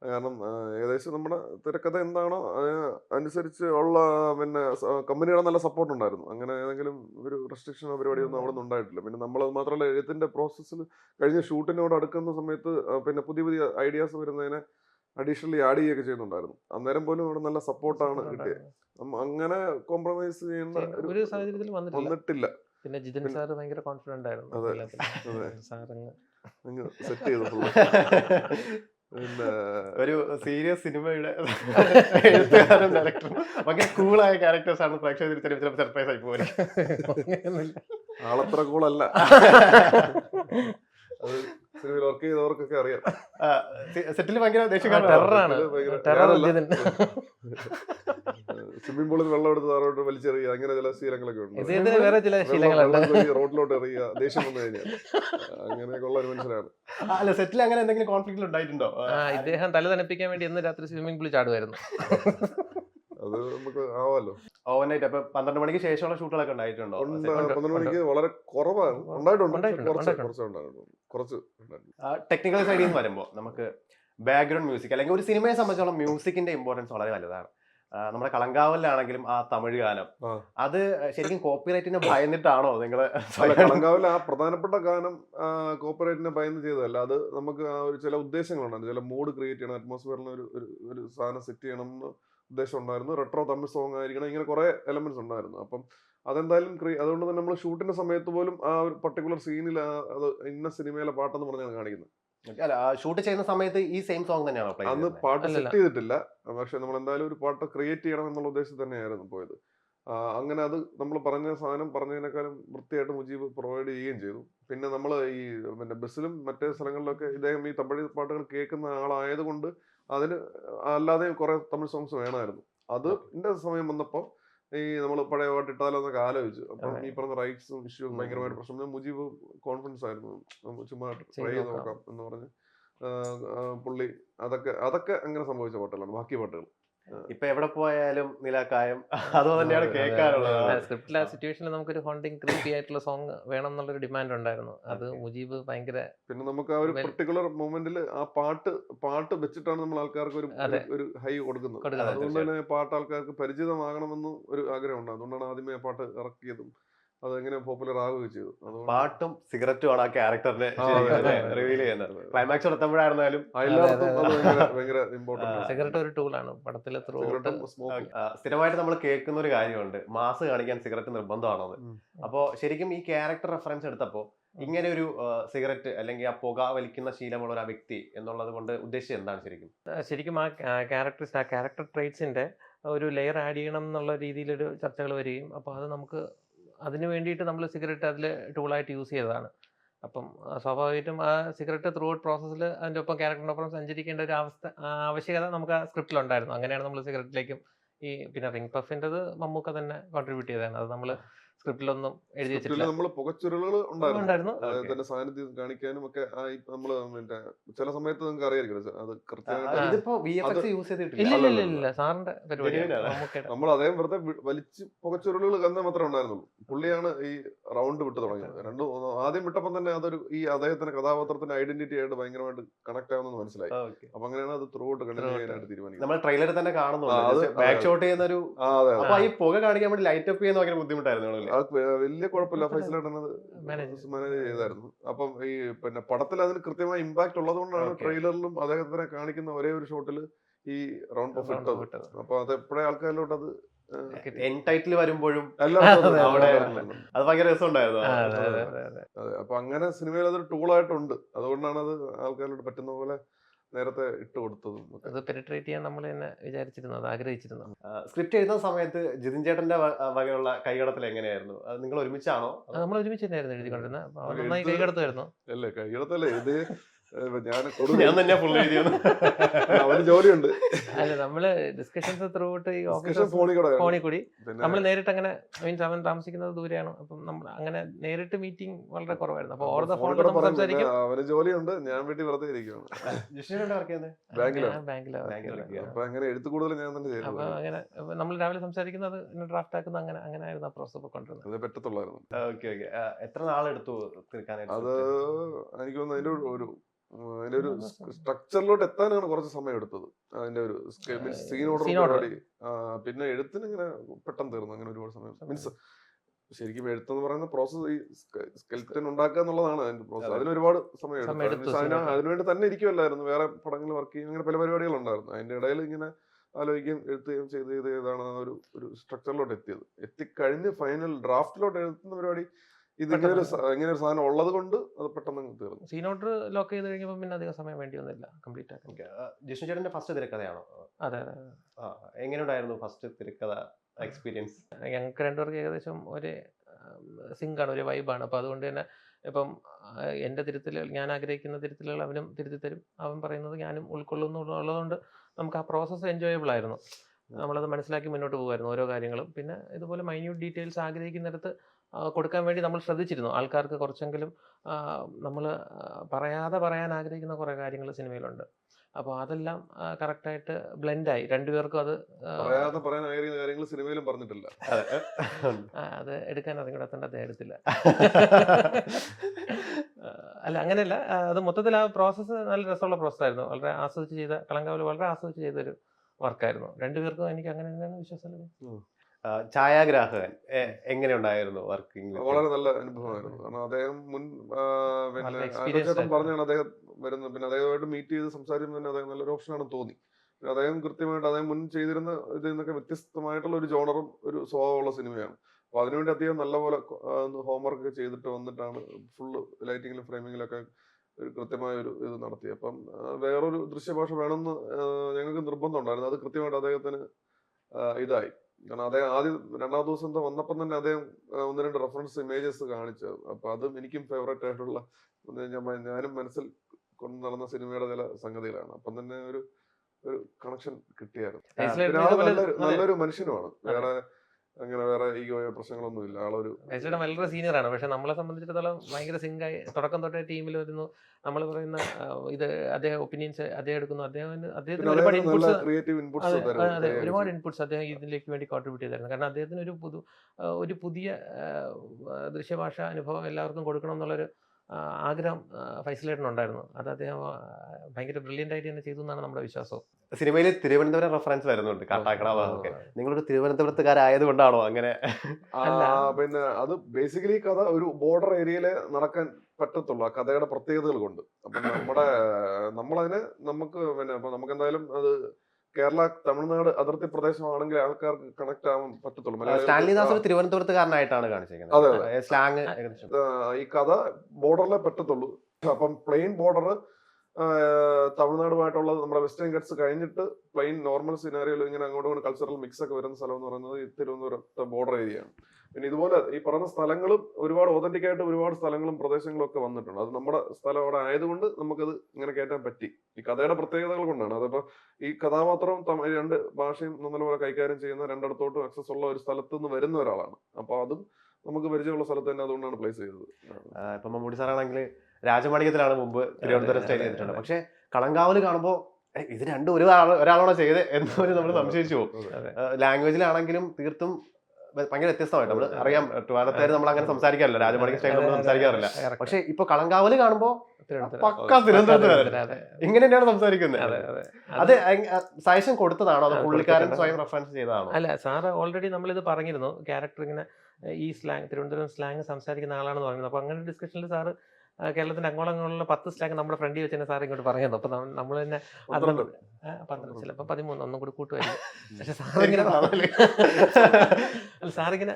Speaker 3: കാരണം ഏകദേശം നമ്മുടെ തിരക്കഥ എന്താണോ അനുസരിച്ച് ഉള്ള പിന്നെ കമ്പനിയുടെ നല്ല സപ്പോർട്ട് ഉണ്ടായിരുന്നു. അങ്ങനെ ഏതെങ്കിലും ഒരു റെസ്ട്രിക്ഷനോ പരിപാടിയൊന്നും അവിടെ നിന്ന് ഉണ്ടായിട്ടില്ല. പിന്നെ നമ്മൾ മാത്രമല്ല എഴുത്തിന്റെ പ്രോസസ്സിൽ കഴിഞ്ഞ ഷൂട്ടിനോട് അടുക്കുന്ന സമയത്ത് പിന്നെ പുതിയ പുതിയ ഐഡിയാസ് വരുന്നതിനെ അഡീഷണലി ആഡ് ചെയ്യുകയൊക്കെ ചെയ്യുന്നുണ്ടായിരുന്നു. അന്നേരം പോലും അവിടെ നല്ല സപ്പോർട്ടാണ് കിട്ടിയത്. അങ്ങനെ കോംപ്രമൈസ് ചെയ്യുന്ന ഒരു
Speaker 4: സാഹചര്യത്തിൽ വന്നിട്ടില്ല. പിന്നെ ജിതിൻ
Speaker 3: സാറ്
Speaker 4: സാർ ഭയങ്കര കോൺഫിഡന്റ് ആയിരുന്നു
Speaker 3: അതെ,
Speaker 4: അങ്ങ്
Speaker 3: സെറ്റ് ചെയ്ത പിന്നെ
Speaker 1: ഒരു സീരിയസ് സിനിമയുടെ എഴുത്തുകാരും ഡയറക്ടറും ഭയങ്കര കൂളായ ക്യാരക്ടേഴ്സ് ആണ് പ്രേക്ഷകർ തിരിച്ചറിയും ചിലപ്പോൾ സർപ്രൈസ് ആയി പോലെ.
Speaker 3: ആളത്ര കൂളല്ല സിനിമയിൽ വർക്ക് ചെയ്തവർക്കൊക്കെ അറിയാം
Speaker 1: സെറ്റിൽ ഭയങ്കര ദേഷ്യക്കാരനാണ്
Speaker 3: സ്വിമ്മിംഗ് പൂളിൽ വെള്ളം എടുത്ത് താറോട്ട് വലിച്ചെറിയുക അങ്ങനെ ചില ശീലങ്ങളൊക്കെ ഉണ്ട്.
Speaker 4: വേറെ ചില ശീലങ്ങളുണ്ട്
Speaker 3: റോഡിലോട്ട് എറിയുക ദേഷ്യം വന്നു കഴിഞ്ഞാൽ. അങ്ങനെയൊക്കെ ഉള്ള ഒരു മനുഷ്യനാണ്.
Speaker 1: അല്ല സെറ്റിൽ അങ്ങനെ എന്തെങ്കിലും കോൺഫ്ലിക്റ്റ് ഉണ്ടായിട്ടുണ്ടോ?
Speaker 4: ഇദ്ദേഹം തല തണുപ്പിക്കാൻ വേണ്ടി ഇന്ന് രാത്രി സ്വിമ്മിംഗ് പൂളിൽ ചാടുമായിരുന്നു
Speaker 3: അത് നമുക്ക് ആവാലോ.
Speaker 1: ഓവർ നൈറ്റ് അപ്പൊ പന്ത്രണ്ട് മണിക്ക് ശേഷമുള്ള ഷൂട്ടുകളൊക്കെ ഉണ്ടായിട്ടുണ്ടോ?
Speaker 3: ഉണ്ട്,
Speaker 4: ഉണ്ട്,
Speaker 3: പന്ത്രണ്ട് മണിക്ക് വളരെ കുറവാണ്. ഉണ്ടായിട്ടുണ്ട്, കുറച്ച് കുറച്ച് ഉണ്ടായിട്ടുണ്ട് കുറച്ച്.
Speaker 1: ടെക്നിക്കൽ സൈഡിൽ നിന്ന് വരുമ്പോൾ നമുക്ക് ബാക്ക്ഗ്രൗണ്ട് മ്യൂസിക് അല്ലെങ്കിൽ ഒരു സിനിമയെ സംബന്ധിച്ചോളം മ്യൂസിക്കിന്റെ ഇമ്പോർട്ടൻസ് വളരെ വലുതാണ്. നമ്മുടെ കളങ്കാവലിലാണെങ്കിലും ആ തമിഴ് ഗാനം. അത് ശരിക്കും കോപ്പിറൈറ്റിനെ ഭയന്നിട്ടാണോ നിങ്ങൾ
Speaker 3: കളങ്കാവൽ ആ പ്രധാനപ്പെട്ട ഗാനം കോപ്പിറൈറ്റിനെ ഭയന്ന് ചെയ്തതല്ല. അത് നമുക്ക് ഒരു ചില ഉദ്ദേശങ്ങളുണ്ടായിരുന്നു. ചില മൂഡ് ക്രിയേറ്റ് ചെയ്യണം അറ്റ്മോസ്ഫിയറിന് ഒരു ഒരു സാധനം സെറ്റ് ചെയ്യണം എന്ന് ഉദ്ദേശം ഉണ്ടായിരുന്നു. റെട്രോ തമിഴ് സോങ് ആയിരിക്കണം ഇങ്ങനെ കുറെ എലമെന്റ്സ് ഉണ്ടായിരുന്നു. അപ്പം അതെന്തായാലും ക്രീ അതുകൊണ്ട് തന്നെ നമ്മൾ ഷൂട്ടിന്റെ സമയത്ത് പോലും ആ ഒരു പർട്ടിക്കുലർ സീനിൽ അത് ഇന്ന സിനിമയിലെ പാട്ടെന്ന് പറഞ്ഞാണ് കാണിക്കുന്നത്
Speaker 1: അല്ല ഷൂട്ട് ചെയ്യുന്ന സമയത്ത് ഈ സെയിം സോങ് തന്നെയാണ്
Speaker 3: അന്ന് പാട്ട്. സെറ്റ് ചെയ്തിട്ടില്ല. പക്ഷെ നമ്മൾ എന്തായാലും ഒരു പാട്ട് ക്രിയേറ്റ് ചെയ്യണം എന്നുള്ള ഉദ്ദേശത്തിൽ തന്നെയായിരുന്നു പോയത്. അങ്ങനെ അത് നമ്മൾ പറഞ്ഞ സാധനം പറഞ്ഞതിനേക്കാളും വൃത്തിയായിട്ട് മുജീബ് പ്രൊവൈഡ് ചെയ്യുകയും ചെയ്തു. പിന്നെ നമ്മൾ ഈ പിന്നെ ബസ്സിലും മറ്റേ സ്ഥലങ്ങളിലൊക്കെ ഇദ്ദേഹം ഈ തമിഴ് പാട്ടുകൾ കേൾക്കുന്ന ആളായതുകൊണ്ട് അതിന് അല്ലാതെ കുറെ തമിഴ് സോങ്സ് വേണമായിരുന്നു. അത് എന്റെ സമയം വന്നപ്പോൾ ഈ നമ്മൾ പഴയ പാട്ട് ഇട്ടാലോ എന്നൊക്കെ ആലോചിച്ചു. അപ്പം ഈ പറഞ്ഞ റൈറ്റ്സും
Speaker 1: ഇഷ്യൂ.
Speaker 3: ഭയങ്കരമായിട്ട് പ്രശ്നം. മുജീബ് കോൺഫിഡൻസ് ആയിരുന്നു. ചുമ്മാ ട്രൈ
Speaker 4: ചെയ്ത് നോക്കാം.
Speaker 3: എന്ന് പറഞ്ഞ് പുള്ളി അതൊക്കെ അതൊക്കെ അങ്ങനെ സംഭവിച്ച പാട്ടുകളാണ്. ബാക്കി പാട്ടുകൾ.
Speaker 1: ഇപ്പൊ എവിടെ പോയാലും നിലാക്കായം അത് തന്നെയാണ് കേൾക്കാറുള്ളത്.
Speaker 4: സ്ക്രിപ്റ്റിലെ ആ സിറ്റുവേഷനിൽ നമുക്കൊരു ഹോണ്ടിങ് ക്രീപ്പി ആയിട്ടുള്ള സോങ് വേണം എന്നുള്ളൊരു ഡിമാൻഡ് ഉണ്ടായിരുന്നു അത്. മുജീബ് ഭയങ്കര
Speaker 3: പിന്നെ നമുക്ക് ആ ഒരു പെർട്ടിക്കുലർ മൊമെന്റിൽ ആ പാട്ട് പാട്ട് വെച്ചിട്ടാണ് നമ്മൾ ആൾക്കാർക്ക് ഒരു ഒരു- ഹൈ കൊടുക്കുന്നത്.
Speaker 4: കൊടുക്കുന്നത്,
Speaker 3: അതുകൊണ്ട് തന്നെ പാട്ട് ആൾക്കാർക്ക് പരിചിതമാകണമെന്നും ഒരു ആഗ്രഹം ഉണ്ട് അതുകൊണ്ടാണ് ആദ്യമേ ആ പാട്ട് ഇറക്കിയതും. അതെങ്ങനെ പോപ്പുലർ ആവുകയും ചെയ്തു?
Speaker 1: പാട്ടും സിഗരറ്റും ആണ് ആ ക്യാരക്ടറിനെ റിവീൽ ചെയ്യുന്നത്. ക്ലൈമാക്സ്
Speaker 4: നടത്തുമ്പോഴായിരുന്നാലും
Speaker 3: ഭയങ്കര ഇമ്പോർട്ടന്റ്
Speaker 4: സിഗരറ്റ് ഒരു ടൂളാണ് പടത്തിലെ ത്രൂ
Speaker 3: സിഗരറ്റും സ്മോക്കും
Speaker 1: സ്ഥിരമായിട്ട് നമ്മൾ കേൾക്കുന്ന ഒരു കാര്യമുണ്ട്. മാസ് കാണിക്കാൻ സിഗരറ്റ് നിർബന്ധമാണത്
Speaker 3: ഉം.
Speaker 1: അപ്പോൾ ശരിക്കും ഈ ക്യാരക്ടർ റെഫറൻസ് എടുത്തപ്പോൾ ഇങ്ങനെ ഒരു സിഗരറ്റ് അല്ലെങ്കിൽ ആ പുക വലിക്കുന്ന ശീലമുള്ള ഒരു വ്യക്തി എന്നുള്ളത് കൊണ്ട് ഉദ്ദേശിച്ചത് എന്താണ് ശരിക്കും?
Speaker 4: ശരിക്കും ആ ക്യാരക്ടർ ആ ക്യാരക്ടർ ട്രേറ്റ്സിന്റെ ഒരു ലെയർ ആഡ് ചെയ്യണം എന്നുള്ള രീതിയിലൊരു ചർച്ചകൾ വരികയും അപ്പോൾ അത് നമുക്ക് അതിന് വേണ്ടിയിട്ട് നമ്മൾ സിഗരറ്റ് അതിൽ ടൂളായിട്ട് യൂസ് ചെയ്തതാണ്. അപ്പം സ്വാഭാവികമായിട്ടും ആ സിഗരറ്റ് ത്രൂ ഔട്ട് പ്രോസസ്സിൽ അതിന്റെ ഒപ്പം ക്യാരക്ടറിനൊപ്പം സഞ്ചരിക്കേണ്ട ഒരു അവസ്ഥ ആവശ്യകത നമുക്ക് ആ സ്ക്രിപ്റ്റിലുണ്ടായിരുന്നു അങ്ങനെയാണ് നമ്മൾ സിഗരറ്റിലേക്കും ഈ പിന്നെ റിംഗ് പഫിന്റെത് മമ്മൂക്ക തന്നെ കോൺട്രിബ്യൂട്ട് ചെയ്തതാണ്. അത് നമ്മൾ സ്ക്രിപ്റ്റിലൊന്നും എഴുതി വെച്ചിട്ടില്ല.
Speaker 3: നമ്മൾ പുകച്ചുരുളുകൾ ഉണ്ടായിരുന്നു. സാന്നിധ്യം കാണിക്കാനും ഒക്കെ നമ്മൾ മറ്റേ ചില സമയത്ത് നിങ്ങൾക്ക് അറിയായിരിക്കും അത് കൃത്യമായിട്ട് നമ്മൾ അതേ വെറുതെ വലിച്ച് പുകച്ചുരുളുകൾ കന്ന മാത്രമേ ഉണ്ടായിരുന്നുള്ളൂ. പുള്ളിയാണ് ഈ റൗണ്ട് വിട്ടു തുടങ്ങിയത്. രണ്ടും ആദ്യം വിട്ടപ്പം തന്നെ അതൊരു ഈ അദ്ദേഹത്തിന്റെ കഥാപാത്രത്തിന്റെ ഐഡന്റിറ്റി ആയിട്ട് ഭയങ്കരമായിട്ട് കണക്ട് ആവുന്നത് മനസ്സിലായി. അപ്പൊ അങ്ങനെയാണ് അത് ത്രൂ ഔട്ട് കണ്ടിന്യൂ ചെയ്യാനായിട്ട് തീരുമാനിക്കുന്നത്.
Speaker 1: നമ്മൾ ട്രെയിലറിൽ തന്നെ കാണുന്നുണ്ട്. ബാക്ക് ഷോട്ട് ചെയ്യുന്ന ഒരു. അപ്പൊ ഈ പുക കാണിക്കാൻ വേണ്ടി ലൈറ്റ് അപ്പ് ചെയ്യുന്ന ഭയങ്കര ബുദ്ധിമുട്ടായിരുന്നു?
Speaker 3: അത് വലിയ കുഴപ്പമില്ല.
Speaker 4: Manage.
Speaker 3: മാനേജ് ചെയ്തായിരുന്നു. അപ്പം ഈ പിന്നെ പടത്തിൽ അതിന് കൃത്യമായ ഇമ്പാക്ട് ഉള്ളതുകൊണ്ടാണ്
Speaker 1: കൊണ്ടാണ്
Speaker 3: ട്രെയിലറിലും അദ്ദേഹത്തിനെ കാണിക്കുന്ന ഒരേ ഒരു ഷോട്ടിൽ ഈ റൗണ്ട് ഓഫ്
Speaker 4: Round
Speaker 3: ഇട്ടത്. അപ്പൊ അത് എപ്പോഴേ ആൾക്കാരിലോട്ട് അത്
Speaker 1: എൻ ടൈറ്റിൽ വരുമ്പോഴും
Speaker 4: അതെ,
Speaker 1: ഭയങ്കര രസമുണ്ടായിരുന്നു.
Speaker 4: അതെ
Speaker 3: അപ്പൊ അങ്ങനെ സിനിമയിൽ അതൊരു ടൂളായിട്ടുണ്ട് അതുകൊണ്ടാണ് അത് ആൾക്കാരിലോട്ട് പറ്റുന്ന പോലെ നേരത്തെ ഇട്ട് കൊടുത്തതും.
Speaker 4: അത് പെനിട്രേറ്റ് ചെയ്യാൻ നമ്മൾ തന്നെ വിചാരിച്ചിരുന്നത് ആഗ്രഹിച്ചിരുന്നു.
Speaker 1: സ്ക്രിപ്റ്റ് എഴുതുന്ന സമയത്ത് ജിതിൻ ചേട്ടന്റെ വകയുള്ള കൈകടത്തിൽ എങ്ങനെയായിരുന്നു? അത് നിങ്ങൾ ഒരുമിച്ചാണോ?
Speaker 4: നമ്മൾ ഒരുമിച്ച് തന്നെയായിരുന്നു എഴുതിക്കൊണ്ടിരുന്നത്. നന്നായി കൈകടത്തുമായിരുന്നു.
Speaker 3: അല്ലേ കൈകടത്തല്ലേ ഇത് ഞാൻ
Speaker 1: ഞാൻ തന്നെ ഫുൾ
Speaker 3: അവന് ജോലിയുണ്ട്.
Speaker 4: അല്ല നമ്മൾ ഡിസ്കഷൻസ് ത്രൂ ഔട്ട് ഈ
Speaker 3: ഫോണിൽ കൂടെ
Speaker 4: കൂടി. നമ്മൾ നേരിട്ട് അങ്ങനെ മീൻസ് അവൻ താമസിക്കുന്നത് ദൂരെയാണ്. അപ്പം നമ്മൾ അങ്ങനെ നേരിട്ട് മീറ്റിംഗ് വളരെ കുറവായിരുന്നു. അപ്പൊ ഓർ ദ
Speaker 3: ഫോൺ
Speaker 4: സംസാരിക്കും.
Speaker 3: അവന് ജോലിയുണ്ട് ഞാൻ വീട്ടിൽ വെറുതെ ഇരിക്കുകയാണ് ബാങ്കിലാണ്. അങ്ങനെ എഴുത്ത് കൂടുതൽ ഞാൻ തന്നെ
Speaker 4: അപ്പൊ അങ്ങനെ നമ്മൾ രാവിലെ സംസാരിക്കുന്നത് ഡ്രാഫ്റ്റ് ആക്കുന്ന അങ്ങനെ അങ്ങനെ ആയിരുന്നു ആ പ്രോസസ് കൊണ്ടിരുന്നത്
Speaker 3: അത് പറ്റത്തുള്ളായിരുന്നു.
Speaker 1: ഓക്കെ ഓക്കെ എത്ര നാളെടുത്തു തീർക്കാനായിട്ട്
Speaker 3: അത് എനിക്ക് തോന്നുന്നു അതിന്റെ ഒരു- അതിന്റെ ഒരു സ്ട്രക്ചറിലോട്ട് എത്താനാണ് കുറച്ച് സമയം എടുത്തത്. അതിന്റെ ഒരു സീൻ ഓർഡർ പിന്നെ എഴുത്തിന് ഇങ്ങനെ പെട്ടെന്ന് തീർന്നു അങ്ങനെ ഒരുപാട് സമയം. മീൻസ് ശരിക്കും എഴുത്തെന്ന് പറയുന്ന പ്രോസസ് ഈ സ്കെൽറ്റൻ ഉണ്ടാക്കുക എന്നുള്ളതാണ് അതിന്റെ പ്രോസസ്
Speaker 4: അതെ.
Speaker 3: അതിന് ഒരുപാട് സമയം എടുത്തു. അതിന്. അതിനുവേണ്ടി തന്നെ ഇരിക്കുമല്ലായിരുന്നു വേറെ പടങ്ങൾ വർക്ക് ചെയ്യും അങ്ങനെ പല പരിപാടികളുണ്ടായിരുന്നു. അതിന്റെ ഇടയിൽ ഇങ്ങനെ ആലോചിക്കുകയും എഴുത്തുകയും ചെയ്ത് ചെയ്ത് ചെയ്താണ് ആ ഒരു ഒരു സ്ട്രക്ചറിലോട്ട് എത്തിയത്. എത്തിക്കഴിഞ്ഞ് ഫൈനൽ ഡ്രാഫ്റ്റിലോട്ട് എഴുതുന്ന പരിപാടി ഇത് ഇങ്ങനെ ഒരു ഇങ്ങനെ ഒരു സാധനം ഉള്ളത് കൊണ്ട് അത് പെട്ടെന്ന് തീർന്നു.
Speaker 4: സീനോട്ട് ലോക്ക് ചെയ്ത് കഴിഞ്ഞപ്പോൾ പിന്നെ അധികം സമയം വേണ്ടി വന്നില്ല കംപ്ലീറ്റ് ആക്കാൻ
Speaker 1: ജിഷ്ണു ചേട്ടന്റെ ഫസ്റ്റ് തിരക്കഥയാണോ?
Speaker 4: അതെ അതെ
Speaker 1: ആ, എങ്ങനെയുണ്ടായിരുന്നു ഫസ്റ്റ് തിരക്കഥ എക്സ്പീരിയൻസ്?
Speaker 4: ഞങ്ങൾക്ക് രണ്ടുപേർക്ക് ഏകദേശം ഒരു സിങ്കാണ് ഒരു വൈബാണ്. അപ്പോൾ അതുകൊണ്ട് തന്നെ ഇപ്പം എന്റെ തിരുത്തലുകൾ ഞാൻ ആഗ്രഹിക്കുന്ന തിരുത്തലുകൾ അവനും തിരുത്തി തരും. അവൻ പറയുന്നത് ഞാനും ഉൾക്കൊള്ളുന്നു ഉള്ളതുകൊണ്ട് നമുക്ക് ആ പ്രോസസ്സ് എൻജോയബിൾ ആയിരുന്നു. നമ്മളത് മനസ്സിലാക്കി മുന്നോട്ട് പോകുമായിരുന്നു ഓരോ കാര്യങ്ങളും. പിന്നെ ഇതുപോലെ മൈന്യൂട്ട് ഡീറ്റെയിൽസ് ആഗ്രഹിക്കുന്നിടത്ത് കൊടുക്കാൻ വേണ്ടി നമ്മൾ ശ്രദ്ധിച്ചിരുന്നു. ആൾക്കാർക്ക് കുറച്ചെങ്കിലും നമ്മൾ പറയാതെ പറയാൻ ആഗ്രഹിക്കുന്ന കുറേ കാര്യങ്ങൾ സിനിമയിലുണ്ട്. അപ്പോൾ അതെല്ലാം കറക്റ്റായിട്ട് ബ്ലെൻഡായി. രണ്ടുപേർക്കും അത്
Speaker 3: പറയാതെ പറയാൻ ആഗ്രഹിക്കുന്ന കാര്യങ്ങൾ സിനിമയിലും പറഞ്ഞിട്ടില്ല.
Speaker 4: അത്. എടുക്കാൻ അറിഞ്ഞിടത്തേണ്ട അദ്ദേഹം എടുത്തില്ല. അല്ല അങ്ങനെയല്ല. അത് മൊത്തത്തിൽ ആ പ്രോസസ്സ് നല്ല രസമുള്ള പ്രോസസ്സായിരുന്നു വളരെ ആസ്വദിച്ച് ചെയ്ത കളങ്കാവിൽ വളരെ ആസ്വദിച്ച് ചെയ്തൊരു വർക്കായിരുന്നു രണ്ടുപേർക്കും എനിക്ക് അങ്ങനെ തന്നെയാണ് വിശ്വാസം
Speaker 1: ഛായാഗ്രാഹകൻ. എങ്ങനെ ഉണ്ടായിരുന്നു വർക്കിംഗ്
Speaker 3: വളരെ നല്ല അനുഭവമായിരുന്നു. കാരണം അദ്ദേഹം മുൻ അദ്ദേഹം പിന്നെ. പറഞ്ഞാണ് അദ്ദേഹം വരുന്നത്. പിന്നെ അദ്ദേഹമായിട്ട് മീറ്റ് ചെയ്ത് സംസാരിക്കുമ്പോൾ തന്നെ അദ്ദേഹം നല്ലൊരു ഓപ്ഷനാണ് തോന്നി. പിന്നെ അദ്ദേഹം കൃത്യമായിട്ട് അദ്ദേഹം മുൻ ചെയ്തിരുന്ന ഇതിൽ നിന്നൊക്കെ വ്യത്യസ്തമായിട്ടുള്ള ഒരു ജോണറും ഒരു സ്വഭാവമുള്ള സിനിമയാണ്. അപ്പൊ അതിനുവേണ്ടി അദ്ദേഹം നല്ലപോലെ ഹോംവർക്ക് ഒക്കെ ചെയ്തിട്ട് വന്നിട്ടാണ് ഫുള്ള് ലൈറ്റിങ്ങിലും ഫ്രെയിമിങ്ങിലൊക്കെ ഒരു കൃത്യമായ ഒരു ഇത് നടത്തി അപ്പം വേറൊരു ദൃശ്യഭാഷ വേണമെന്ന് ഞങ്ങൾക്ക് നിർബന്ധം ഉണ്ടായിരുന്നു. അത് കൃത്യമായിട്ട് അദ്ദേഹത്തിന് ഇതായി. കാരണം അദ്ദേഹം ആദ്യം രണ്ടാം ദിവസം എന്തോ വന്നപ്പം തന്നെ അദ്ദേഹം ഒന്ന് രണ്ട് റെഫറൻസ് ഇമേജസ് കാണിച്ചു. അപ്പൊ അതും എനിക്കും ഫേവറേറ്റ് ആയിട്ടുള്ള ഞാൻ ഞാനും മനസ്സിൽ കൊണ്ടു നടന്ന സിനിമയുടെ ചില സംഗതികളാണ്. അപ്പം തന്നെ ഒരു ഒരു കണക്ഷൻ കിട്ടിയായിരുന്നു. നല്ലൊരു മനുഷ്യനുമാണ്. വേറെ അങ്ങനെ വേറെ ഈഗോയോ പ്രശ്നങ്ങളൊന്നും ഇല്ല ആളൊരു
Speaker 4: വളരെ വളരെ ആണ്. പക്ഷെ നമ്മളെ സംബന്ധിച്ചിടത്തോളം ഭയങ്കര സിങ്കായി തുടക്കം തൊട്ടേ ടീമിൽ വരുന്നു. നമ്മൾ പറയുന്ന ഇത് അദ്ദേഹം ഒപ്പീനിയൻസ് അദ്ദേഹം എടുക്കുന്നു. അദ്ദേഹം അദ്ദേഹത്തിന് ഒരുപാട് ഇൻപുട്സ്
Speaker 3: ക്രിയേറ്റീവ് ഇൻപുട്സ്
Speaker 4: അതെ, അതെ ഒരുപാട് ഇൻപുട്സ് അദ്ദേഹം ഇതിലേക്ക് വേണ്ടി കോൺട്രിബ്യൂട്ട് ചെയ്തായിരുന്നു കാരണം അദ്ദേഹത്തിന് ഒരു പുതു ഒരു പുതിയ ദൃശ്യഭാഷ അനുഭവം എല്ലാവർക്കും കൊടുക്കണം എന്നുള്ളൊരു ആഗ്രഹം ഫൈസലേട്ടനുണ്ടായിരുന്നു. അത് അദ്ദേഹം ഭയങ്കര ബ്രില്യന്റ് ആയിട്ട് തന്നെ ചെയ്തു എന്നാണ് നമ്മുടെ വിശ്വാസം.
Speaker 1: സിനിമയിൽ തിരുവനന്തപുരം റെഫറൻസ് വരുന്നുണ്ട്. കാട്ടാക്കട ഭാഗമൊക്കെ. നിങ്ങളൊരു തിരുവനന്തപുരത്തുകാരായതുകൊണ്ടാണോ അങ്ങനെ?
Speaker 3: പിന്നെ അത് ബേസിക്കലി കഥ ഒരു ബോർഡർ ഏരിയയിൽ നടക്കാൻ പറ്റത്തുള്ളൂ. ആ കഥയുടെ പ്രത്യേകതകൾ കൊണ്ട്. അപ്പം നമ്മുടെ നമ്മളതിനെ നമുക്ക് പിന്നെ അപ്പം നമുക്ക് എന്തായാലും അത് കേരള തമിഴ്നാട് അതിർത്തി പ്രദേശമാണെങ്കിൽ ആൾക്കാർക്ക് കണക്ട് ആവാൻ പറ്റത്തുള്ളൂ.
Speaker 1: സ്റ്റാൻലി ദാസ്
Speaker 3: ആ,
Speaker 1: ഒരു
Speaker 3: അതെ,
Speaker 1: കാണിച്ചിരിക്കുന്നത് സ്ലാങ്
Speaker 3: ഈ കഥ ബോർഡറിലെ പറ്റത്തുള്ളൂ. അപ്പം പ്ലെയിൻ ബോർഡർ തമിഴ്നാടുമായിട്ടുള്ള നമ്മുടെ വെസ്റ്റേൺ ഗട്ട്സ് കഴിഞ്ഞിട്ട് പ്ലെയിൻ നോർമൽ സിനാരിയോയിൽ ഇങ്ങനെ അങ്ങോട്ടും ഇങ്ങോട്ടും കൾച്ചറൽ മിക്സ് ഒക്കെ വരുന്ന സ്ഥലം എന്ന് പറയുന്നത് തിരുവനന്തപുരത്തെ ബോർഡർ ഏരിയയാണ് പിന്നെ ഇതുപോലെ ഈ പറഞ്ഞ സ്ഥലങ്ങളും ഒരുപാട് ഒതന്റിക് ആയിട്ട് ഒരുപാട് സ്ഥലങ്ങളും പ്രദേശങ്ങളും ഒക്കെ വന്നിട്ടുണ്ട്. അത് നമ്മുടെ സ്ഥലം അവിടെ ആയതുകൊണ്ട് നമുക്കത് ഇങ്ങനെ കയറ്റാൻ പറ്റി. ഈ കഥയുടെ പ്രത്യേകതകൾ കൊണ്ടാണ്. അതിപ്പോ ഈ കഥാപാത്രം രണ്ട് ഭാഷയും നല്ലപോലെ കൈകാര്യം ചെയ്യുന്ന രണ്ടിടത്തോട്ടും ആക്സസ് ഉള്ള ഒരു സ്ഥലത്ത് നിന്ന് വരുന്ന ഒരാളാണ്. അപ്പൊ അതും നമുക്ക് പരിചയമുള്ള സ്ഥലത്ത് തന്നെ അതുകൊണ്ടാണ് പ്ലേസ് ചെയ്തത്.
Speaker 1: ഇപ്പൊ മമ്മൂട്ടി സാറാണെങ്കിൽ രാജമാണിക്യത്തിലാണ് മുമ്പ് തിരുവനന്തപുരം സ്റ്റൈൽ ചെയ്തിട്ടുണ്ട്. പക്ഷെ കളങ്കാവൽ കാണുമ്പോൾ ഇത് രണ്ടും ഒരു ഒരാളോടെ ഒരാളാണോ ചെയ്ത് എന്നൊരു നമ്മൾ സംശയിച്ചു പോകും. ലാംഗ്വേജിലാണെങ്കിലും തീർത്തും ഭയങ്കര വ്യത്യസ്തമായിട്ട് നമ്മൾ. അറിയാം. ട്രിവാൻഡത്തേര് നമ്മൾ അങ്ങനെ സംസാരിക്കാറില്ല. രാജമാണിക്യ സ്റ്റൈലിൽ നമ്മൾ സംസാരിക്കാറില്ല. പക്ഷെ ഇപ്പൊ കളങ്കാവൽ കാണുമ്പോൾ
Speaker 4: ഇങ്ങനെയാണ്
Speaker 1: പക്കാ തിരുവനന്തപുരത്തുകാരൻ. ഇങ്ങനെ തന്നെയാണ് സംസാരിക്കുന്നത്
Speaker 4: അതെ,
Speaker 1: സജഷൻ കൊടുത്തതാണോ? അതോ പുള്ളിക്കാരൻ സ്വയം റെഫറൻസ് ചെയ്തതാണോ?
Speaker 4: അല്ല സാറ് ഓൾറെഡി നമ്മൾ ഇത് പറഞ്ഞിരുന്നു. ക്യാരക്ടർ ഇങ്ങനെ ഈ സ്ലാങ് തിരുവനന്തപുരം സ്ലാങ് സംസാരിക്കുന്ന ആളാണെന്ന് പറഞ്ഞത് അപ്പോൾ അങ്ങനെ ഡിസ്കഷനിൽ സാറ് കേരളത്തിന്റെ അങ്ങോളങ്ങളിലുള്ള പത്ത് സ്ലാങ് നമ്മുടെ ഫ്രണ്ടിൽ വെച്ച് തന്നെ സാർ ഇങ്ങോട്ട് പറയുന്നു അപ്പോൾ നമ്മൾ തന്നെ
Speaker 3: പന്ത്രണ്ട്.
Speaker 4: ചിലപ്പോൾ പതിമൂന്ന് ഒന്നും കൂടി കൂട്ടുമായിരുന്നു പക്ഷെ സാറിങ്ങനെ? അല്ല സാറിങ്ങനെ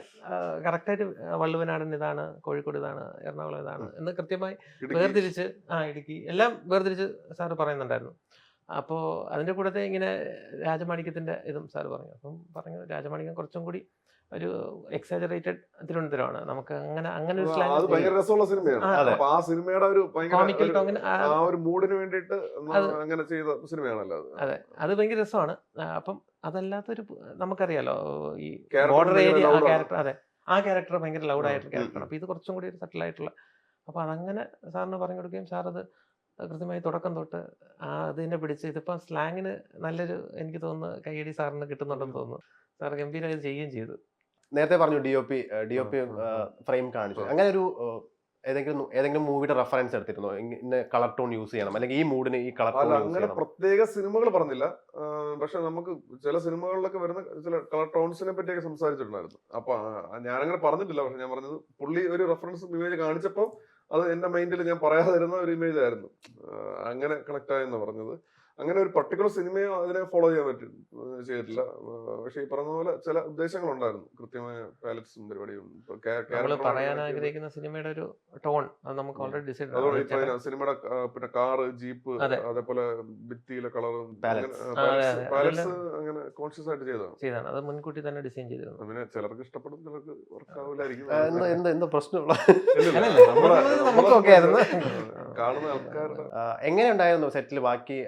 Speaker 4: കറക്റ്റായിട്ട് വള്ളുവനാടൻ ഇതാണ് കോഴിക്കോട് ഇതാണ് എറണാകുളം ഇതാണ് എന്ന് കൃത്യമായി വേർതിരിച്ച് ആ ഇടുക്കി എല്ലാം വേർതിരിച്ച് സാറ് പറയുന്നുണ്ടായിരുന്നു. അപ്പോൾ അതിന്റെ കൂടത്തെ ഇങ്ങനെ രാജമാണിക്യത്തിന്റെ ഇതും സാർ പറഞ്ഞു. അപ്പം പറഞ്ഞു രാജമാണിക്യം കുറച്ചും കൂടി ഒരു എക്സാജറേറ്റഡ് തിരുവനന്തപുരമാണ്. നമുക്ക് അങ്ങനെ അങ്ങനെ ഒരു
Speaker 3: അത് ഭയങ്കര രസമുള്ള സിനിമയാണ്.
Speaker 4: ആ,
Speaker 3: സിനിമയുടെ ഒരു
Speaker 4: കോമിക്കൽ ടോങ്ങിന്
Speaker 3: ആ ഒരു മൂഡിന് വേണ്ടിയിട്ട്
Speaker 4: അത്
Speaker 3: അങ്ങനെ ചെയ്ത സിനിമയാണല്ലോ അതെ.
Speaker 4: അത്. ഭയങ്കര രസമാണ്. അപ്പം അതല്ലാത്തൊരു നമുക്കറിയാലോ ഈ ബോർഡർ ഏരിയ ആ ക്യാരക്ടർ അതെ. ആ ക്യാരക്ടർ ഭയങ്കര ലൗഡ്
Speaker 3: ആ,
Speaker 4: ആയിട്ടുള്ള
Speaker 3: ഉം,
Speaker 4: ക്യാരക്ടറാണ് അപ്പോൾ ഇത് കുറച്ചും കൂടി ഒരു സെറ്റിൽ ആയിട്ടുള്ള. അപ്പോൾ അതങ്ങനെ സാറിന് പറഞ്ഞു കൊടുക്കുകയും സാർ അത് കൃത്യമായി തുടക്കം തൊട്ട് ആ അതിനെ പിടിച്ച് ഇതിപ്പോ സ്ലാങ്ങിന് നല്ലൊരു എനിക്ക് തോന്നുന്നു കൈയടി സാറിന് കിട്ടുന്നുണ്ടെന്ന് തോന്നുന്നു. സാർ ഗംഭീരമായി ചെയ്യുകയും ചെയ്തു.
Speaker 1: നേരത്തെ പറഞ്ഞു D O P D O P. Frame കാണിച്ചു അങ്ങനെ ഒരു ഏതെങ്കിലും ഏതെങ്കിലും മൂവിയുടെ റെഫറൻസ് എടുത്തിരുന്നോ? ഇന്ന കളർ ടോൺ യൂസ് ചെയ്യണം. അല്ലെങ്കിൽ ഈ മൂഡിന് ഈ കളർ ടോൺ
Speaker 3: അങ്ങനെ പ്രത്യേക സിനിമകൾ പറഞ്ഞില്ല. പക്ഷെ നമുക്ക് ചില സിനിമകളിലൊക്കെ വരുന്ന ചില കളർ ടോൺസിനെ പറ്റിയൊക്കെ സംസാരിച്ചിട്ടുണ്ടായിരുന്നു. അപ്പൊ ഞാനങ്ങനെ പറഞ്ഞിട്ടില്ല. പക്ഷെ ഞാൻ പറഞ്ഞത് പുള്ളി ഒരു റെഫറൻസ് ഇമേജ് കാണിച്ചപ്പോൾ അത് എന്റെ മൈൻഡിൽ ഞാൻ പറയാതിരുന്ന ഒരു ഇമേജ് ആയിരുന്നു. അങ്ങനെ കണക്ട് ആയെന്ന് പറഞ്ഞത്. അങ്ങനെ ഒരു പർട്ടിക്കുലർ സിനിമയോ അതിനെ ഫോളോ ചെയ്യാൻ പറ്റും ചെയ്തിട്ടില്ല. പക്ഷെ ഈ പറഞ്ഞ പോലെ ചില ഉദ്ദേശങ്ങളുണ്ടായിരുന്നു. കൃത്യമായ പാലറ്റ്സും പരിപാടിയും
Speaker 4: പറയാൻ ആഗ്രഹിക്കുന്ന സിനിമയുടെ ഒരു ടോൺ അത് നമുക്ക് ഓൾറെഡി ഡിസൈഡ്
Speaker 3: സിനിമയുടെ പിന്നെ കാറ് ജീപ്പ്
Speaker 4: അതെ.
Speaker 3: അതേപോലെ ഭിത്തിയിലെ
Speaker 4: അതെ.
Speaker 3: പാലറ്റ്സ് അങ്ങനെ കോൺഷ്യസ് ആയിട്ട് ചെയ്തതാണ്.
Speaker 4: ചെയ്താണ് അത് മുൻകൂട്ടി തന്നെ ഡിസൈൻ ചെയ്തിരുന്നു.
Speaker 3: പിന്നെ ചിലർക്ക് ഇഷ്ടപ്പെടും ചിലർക്ക് വർക്ക് ആവില്ലായിരിക്കും.
Speaker 1: എന്താ എന്താ പ്രശ്നമുള്ള.
Speaker 3: കാണുന്ന ആൾക്കാരുടെ
Speaker 1: എങ്ങനെ ഉണ്ടായിരുന്നു സെറ്റിൽ ബാക്കി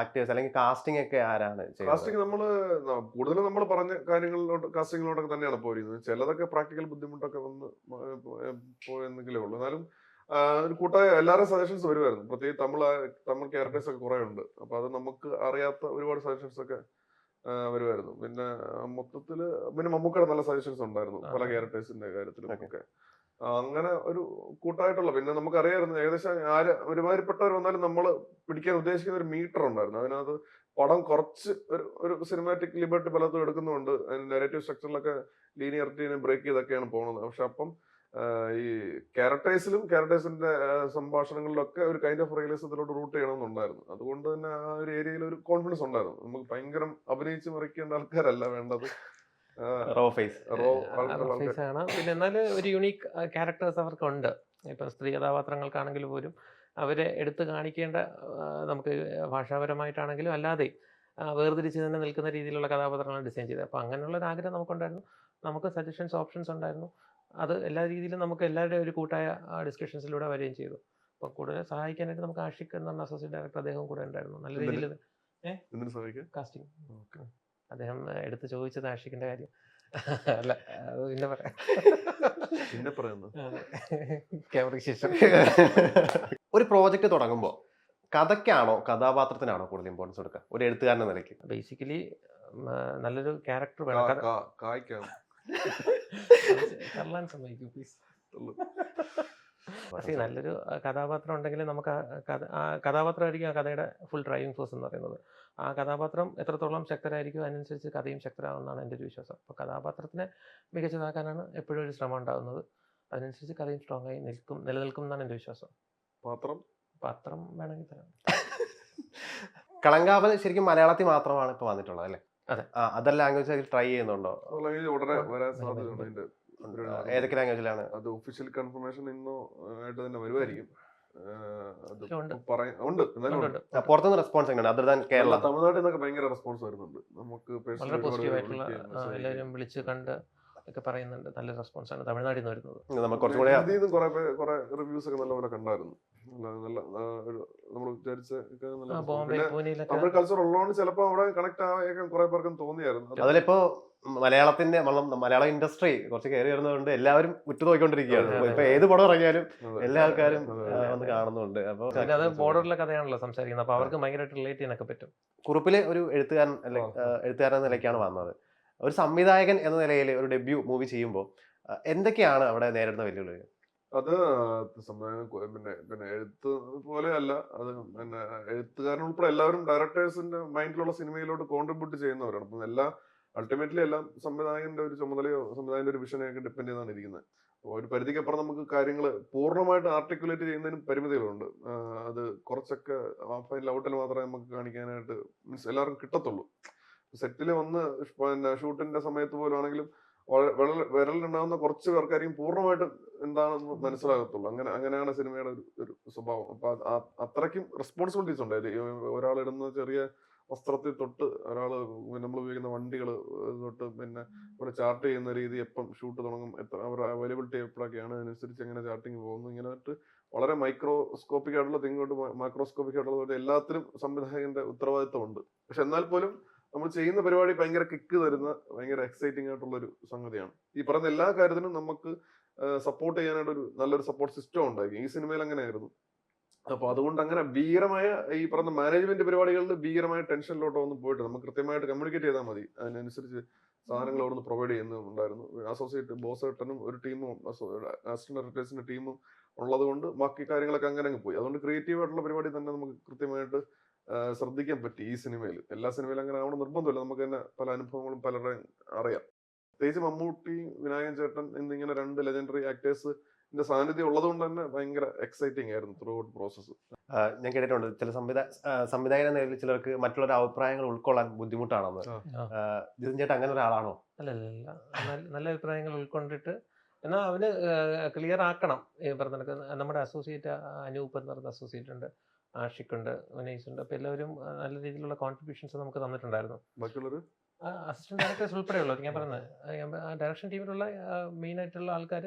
Speaker 1: ആക്ടേഴ്സ് അല്ലെങ്കിൽ കാസ്റ്റിംഗ് ഒക്കെ ആരാണ്
Speaker 3: കാസ്റ്റിംഗ് നമ്മൾ കൂടുതലും നമ്മൾ പറഞ്ഞ കാര്യങ്ങളിലോട്ട് കാസ്റ്റിങ്ങിലോട്ടൊക്കെ തന്നെയാണ് പോയിരുന്നത് ചിലതൊക്കെ പ്രാക്ടിക്കൽ ബുദ്ധിമുട്ടൊക്കെ വന്ന് പോയെന്നെങ്കിലേ ഉള്ളൂ. എന്നാലും ഒരു കൂട്ടായ എല്ലാവരും സജഷൻസ് വരുമായിരുന്നു പ്രത്യേകിച്ച് തമിഴ് തമിഴ് ക്യാരക്ടേഴ്സ് ഒക്കെ കുറെ ഉണ്ട്. അപ്പൊ അത് നമുക്ക് അറിയാത്ത ഒരുപാട് സജഷൻസ് ഒക്കെ വരുമായിരുന്നു പിന്നെ മൊത്തത്തിൽ മൊത്തത്തിൽ പിന്നെ മമ്മൂക്കയുടെ നല്ല സജഷൻസ് ഉണ്ടായിരുന്നു. പല ക്യാരക്ടേഴ്സിന്റെ കാര്യത്തിലും ഒക്കെ. അങ്ങനെ ഒരു കൂട്ടായിട്ടുള്ള പിന്നെ നമുക്കറിയായിരുന്നു ഏകദേശം ആര് ഒരുമാതിരിപ്പെട്ടവർ വന്നാലും നമ്മൾ പിടിക്കാൻ ഉദ്ദേശിക്കുന്ന ഒരു മീറ്റർ ഉണ്ടായിരുന്നു. അതിനകത്ത് പടം കുറച്ച് ഒരു ഒരു സിനിമാറ്റിക് ലിബർട്ടി പലതും എടുക്കുന്നുണ്ട് നെഗറ്റീവ് സ്ട്രക്ചറിലൊക്കെ ലീനിയറിറ്റിനെ ബ്രേക്ക് ചെയ്തൊക്കെയാണ് പോകുന്നത് പക്ഷെ അപ്പം ഈ ക്യാരക്ടേഴ്സിലും ക്യാരക്ടേഴ്സിന്റെ സംഭാഷണങ്ങളിലൊക്കെ ഒരു കൈൻഡ് ഓഫ് റിയലിസത്തിലോട്ട് റൂട്ട് ചെയ്യണമെന്നുണ്ടായിരുന്നു. അതുകൊണ്ട് തന്നെ ആ ഒരു ഏരിയയിൽ ഒരു കോൺഫിഡൻസ് ഉണ്ടായിരുന്നു. നമുക്ക് ഭയങ്കര അഭിനയിച്ച് മറിക്കേണ്ട ആൾക്കാരല്ല വേണ്ടത്.
Speaker 1: റോ ഫേസ്
Speaker 3: റോ
Speaker 4: ഫേസ് ആണ്. പിന്നെ എന്നാൽ ഒരു യുണീക്ക് ക്യാരക്ടേഴ്സ് അവർക്കുണ്ട്. ഇപ്പം സ്ത്രീ കഥാപാത്രങ്ങൾക്കാണെങ്കിൽ പോലും അവരെ എടുത്തു കാണിക്കേണ്ട നമുക്ക് ഭാഷാപരമായിട്ടാണെങ്കിലും അല്ലാതെ വേർതിരിച്ച് തന്നെ നിൽക്കുന്ന രീതിയിലുള്ള കഥാപാത്രങ്ങൾ ഡിസൈൻ ചെയ്തത്. അപ്പോൾ അങ്ങനെയുള്ള ഒരു ആഗ്രഹം നമുക്കുണ്ടായിരുന്നു. നമുക്ക് സജഷൻസ് ഓപ്ഷൻസ് ഉണ്ടായിരുന്നു. അത് എല്ലാ രീതിയിലും നമുക്ക് എല്ലാവരുടെയും ഒരു കൂട്ടായ ഡിസ്കഷൻസിലൂടെ വരികയും ചെയ്തു. അപ്പോൾ കൂടുതൽ സഹായിക്കാനായിട്ട് നമുക്ക് ആഷിക് എന്ന് പറഞ്ഞ അസോസിയേറ്റ് ഡയറക്ടർ അദ്ദേഹം കൂടെ ഉണ്ടായിരുന്നു. നല്ല? രീതിയിൽ കാസ്റ്റിംഗ് അദ്ദേഹം എടുത്ത് ചോദിച്ചത് ആഷിഖിന്റെ കാര്യം. അല്ല പിന്നെ പറയാം.
Speaker 3: പിന്നെ പറയുന്നു.
Speaker 4: ക്യാമറയ്ക്ക് ശേഷം.
Speaker 1: ഒരു പ്രോജക്റ്റ് തുടങ്ങുമ്പോൾ കഥയ്ക്കാണോ കഥാപാത്രത്തിനാണോ കൂടുതൽ ഇമ്പോർട്ടൻസ് കൊടുക്കുക? ഒരു എഴുത്തുകാരന്റെ നിലയ്ക്ക്.
Speaker 4: ബേസിക്കലി നല്ലൊരു ക്യാരക്ടർ വേണം. കള്ളാൻ സമ്മതിക്കും പ്ലീസ് പക്ഷേ നല്ലൊരു കഥാപാത്രം ഉണ്ടെങ്കിൽ നമുക്ക് ആ കഥ ആ കഥാപാത്രമായിരിക്കും ആ കഥയുടെ ഫുൾ ഡ്രൈവിംഗ് ഫോഴ്സ് എന്ന് പറയുന്നത്. ആ കഥാപാത്രം എത്രത്തോളം ശക്തരായിരിക്കും അതിനനുസരിച്ച് കഥയും ശക്തരാകുമെന്നാണ് എന്റെ ഒരു വിശ്വാസം. അപ്പോൾ കഥാപാത്രത്തിനെ മികച്ചതാക്കാനാണ് എപ്പോഴും ഒരു ശ്രമം ഉണ്ടാകുന്നത്. അതിനനുസരിച്ച് കഥയും സ്ട്രോങ് ആയി നിൽക്കും നിലനിൽക്കും എന്നാണ് എന്റെ വിശ്വാസം.
Speaker 3: പാത്രം?
Speaker 4: പാത്രം വേണമെങ്കിൽ തരാം.
Speaker 1: കളങ്കാവൽ ശരിക്കും മലയാളത്തിൽ മാത്രമാണ് ഇപ്പോൾ വന്നിട്ടുള്ളത് അല്ലേ?
Speaker 4: അതെ.
Speaker 1: അതെല്ലാം അതർ ലാംഗ്വേജ് ട്രൈ ചെയ്യുന്നുണ്ടോ?
Speaker 3: ഉടനെ വരാൻ സാധ്യതയുണ്ട്
Speaker 1: ഏതൊക്കെ ലാംഗ്വേജിലാണ്
Speaker 3: അത് ഒഫീഷ്യൽ കൺഫർമേഷൻ ഇന്നോ ആയിട്ട് തന്നെ വരുമായിരിക്കും.
Speaker 1: പുറത്തുനിന്ന് റെസ്പോൺസ് എങ്ങനെയാണ് അതർ ദാൻ കേരള
Speaker 3: തമിഴ്നാട്ടിൽ നിന്നൊക്കെ ഭയങ്കര റെസ്പോൺസ് വരുന്നുണ്ട്. നമുക്ക്
Speaker 4: വളരെ പോസിറ്റീവ് ആയിട്ടുള്ള എല്ലാവരും വിളിച്ച് കണ്ട് ഒക്കെ പറയുന്നുണ്ട്. നല്ല റെസ്പോൺസ് ആണ് തമിഴ്നാട്ടിൽ നിന്ന് വരുന്നത്
Speaker 3: നമ്മൾ.
Speaker 1: കുറച്ചും കൂടെ
Speaker 3: ഹിന്ദിയിൽ നിന്നും കുറെ കുറെ റിവ്യൂസ് ഒക്കെ നല്ലപോലെ കണ്ടായിരുന്നു. നല്ല നല്ല ഒരു നമ്മൾ വിചാരിച്ച തമിഴ് കൾച്ചർ ഉള്ളതുകൊണ്ട് ചിലപ്പോൾ അവിടെ കണക്ട് ആയേക്കാൻ കുറെ പേർക്കും തോന്നിയായിരുന്നു. അത്
Speaker 1: അതിലിപ്പോ മലയാളത്തിന്റെ മലയാള ഇൻഡസ്ട്രി കുറച്ച് കയറി വരുന്നതുകൊണ്ട് എല്ലാവരും ഉറ്റുനോക്കിക്കൊണ്ടിരിക്കുകയാണ്. ഇപ്പൊ ഏത് പടം ഇറങ്ങിയാലും എല്ലാ ആൾക്കാരും. വന്ന് കാണുന്നുണ്ട്. അപ്പൊ
Speaker 4: അത് ബോർഡറിലെ കഥയാണല്ലോ സംസാരിക്കുന്നത്. അപ്പൊ അവർക്ക് ഭയങ്കരമായിട്ട് റിലേറ്റ് ചെയ്യാനൊക്കെ പറ്റും.
Speaker 1: കുറിപ്പിലെ ഒരു എഴുത്തുകാരൻ. എഴുത്തുകാരൻ എന്ന നിലയ്ക്കാണ് വന്നത്. ഒരു സംവിധായകൻ എന്ന നിലയിൽ ഒരു ഡെബ്യൂ മൂവി ചെയ്യുമ്പോൾ എന്തൊക്കെയാണ് അവിടെ നേരിടുന്ന വെല്ലുവിളികൾ?
Speaker 3: അത് പിന്നെ പിന്നെ എഴുത്ത് പോലെയല്ല അത് പിന്നെ എഴുത്തുകാരൻ ഉൾപ്പെടെ എല്ലാവരും ഡയറക്ടേഴ്സിന്റെ മൈൻഡിലുള്ള സിനിമയിലോട്ട് കോൺട്രിബ്യൂട്ട് ചെയ്യുന്നവരാണ്. അപ്പം എല്ലാ അൾട്ടിമേറ്റ്ലി എല്ലാം സംവിധായകന്റെ ഒരു ചുമതലയോ സംവിധായകന്റെ ഒരു വിഷനെയൊക്കെ ഡിപ്പെൻഡ് ചെയ്താണ് ഇരിക്കുന്നത് ഒരു പരിധിക്കപ്പുറം നമുക്ക് കാര്യങ്ങൾ പൂർണമായിട്ട് ആർട്ടിക്കുലേറ്റ് ചെയ്യുന്നതിനും പരിമിതികളുണ്ട്. അത് കുറച്ചൊക്കെ ഫൈനൽ ഔട്ടിൽ മാത്രമേ നമുക്ക് കാണിക്കാനായിട്ട് മീൻസ് എല്ലാവർക്കും കിട്ടത്തുള്ളൂ. സെറ്റിൽ വന്ന് പിന്നെ ഷൂട്ടിന്റെ സമയത്ത് പോലും ആണെങ്കിലും വിരൽ- വിരലിലുണ്ടാകുന്ന കുറച്ച് പേർക്കായിരിക്കും പൂർണമായിട്ടും എന്താണെന്ന് മനസ്സിലാകത്തുള്ളൂ. അങ്ങനെ അങ്ങനെയാണ് സിനിമയുടെ ഒരു ഒരു സ്വഭാവം. അപ്പൊ അത് അത്രയ്ക്കും റെസ്പോൺസിബിലിറ്റീസ് ഉണ്ട്. ഒരാൾ ഇടുന്ന ചെറിയ വസ്ത്രത്തിൽ തൊട്ട് ഒരാൾ നമ്മൾ ഉപയോഗിക്കുന്ന വണ്ടികൾ തൊട്ട് പിന്നെ ഒരു ചാർട്ട് ചെയ്യുന്ന രീതി എപ്പം ഷൂട്ട് തുടങ്ങും എത്ര അവരുടെ അവൈലബിലിറ്റി എപ്പോഴൊക്കെയാണ് അതിനനുസരിച്ച് എങ്ങനെ ചാർട്ടിങ് പോകുന്നു ഇങ്ങനെ വളരെ മൈക്രോസ്കോപ്പിക് ആയിട്ടുള്ള തിങ്ങോട്ട് മൈക്രോസ്കോപ്പിക് ആയിട്ടുള്ള എല്ലാത്തിനും സംവിധായകന്റെ ഉത്തരവാദിത്തമുണ്ട് പക്ഷെ എന്നാൽ പോലും നമ്മൾ ചെയ്യുന്ന പരിപാടി ഭയങ്കര കിക്ക് തരുന്ന ഭയങ്കര എക്സൈറ്റിംഗ് ആയിട്ടുള്ള ഒരു സംഗതിയാണ്. ഈ പറയുന്ന എല്ലാ കാര്യത്തിനും നമുക്ക് സപ്പോർട്ട് ചെയ്യാനായിട്ട് ഒരു നല്ലൊരു സപ്പോർട്ട് സിസ്റ്റം ഉണ്ടാക്കി ഈ സിനിമയിൽ അങ്ങനെയായിരുന്നു. അപ്പൊ അതുകൊണ്ട് അങ്ങനെ ഭീകരമായ ഈ പറഞ്ഞ മാനേജ്മെന്റ് പരിപാടികളിൽ ഭീകരമായ ടെൻഷനിലോട്ട് ഒന്നും പോയിട്ട് നമുക്ക് കൃത്യമായിട്ട് കമ്മ്യൂണിക്കേറ്റ് ചെയ്താൽ മതി. അതിനനുസരിച്ച് സാധനങ്ങൾ അവിടുന്ന് പ്രൊവൈഡ് ചെയ്യുന്നുണ്ടായിരുന്നു അസോസിയേറ്റ് ബോസ് ഏട്ടനും ഒരു ടീമും അസിസ്റ്റന്റ് ഡയറക്ടേഴ്സിന്റെ ടീമും ഉള്ളത് കൊണ്ട് ബാക്കി കാര്യങ്ങളൊക്കെ അങ്ങനെ അങ്ങ് പോയി. അതുകൊണ്ട് ക്രിയേറ്റീവ് ആയിട്ടുള്ള പരിപാടി തന്നെ നമുക്ക് കൃത്യമായിട്ട് ശ്രദ്ധിക്കാൻ പറ്റി ഈ സിനിമയിൽ എല്ലാ സിനിമയിലും അങ്ങനെ ആവണം നിർബന്ധമില്ല. നമുക്ക് തന്നെ പല അനുഭവങ്ങളും പലരുടെയും അറിയാം. പ്രത്യേകിച്ച് മമ്മൂട്ടി വിനായകൻ ചേട്ടൻ എന്നിങ്ങനെ രണ്ട് ലെജൻഡറി ആക്ടേഴ്സിന്റെ സാന്നിധ്യം ഉള്ളതുകൊണ്ട് തന്നെ ഭയങ്കര എക്സൈറ്റിംഗ് ആയിരുന്നു ത്രൂ ഔട്ട് പ്രോസസ്സ്
Speaker 1: ഞാൻ കേട്ടിട്ടുണ്ട്. ചില സംവിധാന സംവിധായകൻ നേരിൽ നിലയിൽ ചിലർക്ക് മറ്റുള്ളവരുടെ അഭിപ്രായങ്ങൾ ഉൾക്കൊള്ളാൻ ബുദ്ധിമുട്ടാണെന്ന്. ജിതിൻ ചേട്ടൻ അങ്ങനെ ഒരാളാണോ?
Speaker 4: അല്ല നല്ല നല്ല അഭിപ്രായങ്ങൾ ഉൾക്കൊണ്ടിട്ട് എന്നാൽ അവന് ക്ലിയർ ആക്കണം. ഈ പറഞ്ഞ നമ്മുടെ അസോസിയേറ്റ് അനൂപ് എന്ന് പറയുന്ന അസോസിയേറ്റ് ഉണ്ട്. ആഷിക് ഉണ്ട് വിനീസ് ഉണ്ട്. അപ്പോൾ എല്ലാവരും നല്ല രീതിയിലുള്ള കോൺട്രിബ്യൂഷൻസ് നമുക്ക് തന്നിട്ടുണ്ടായിരുന്നു.
Speaker 3: ബാക്കിയുള്ളൊരു
Speaker 4: അസിസ്റ്റന്റ് ഡയറക്ടേഴ്സ് ഉൾപ്പെടെയുള്ളൂ ഞാൻ പറഞ്ഞത്. ഡയറക്ഷൻ ടീമിലുള്ള മെയിൻ ആയിട്ടുള്ള ആൾക്കാർ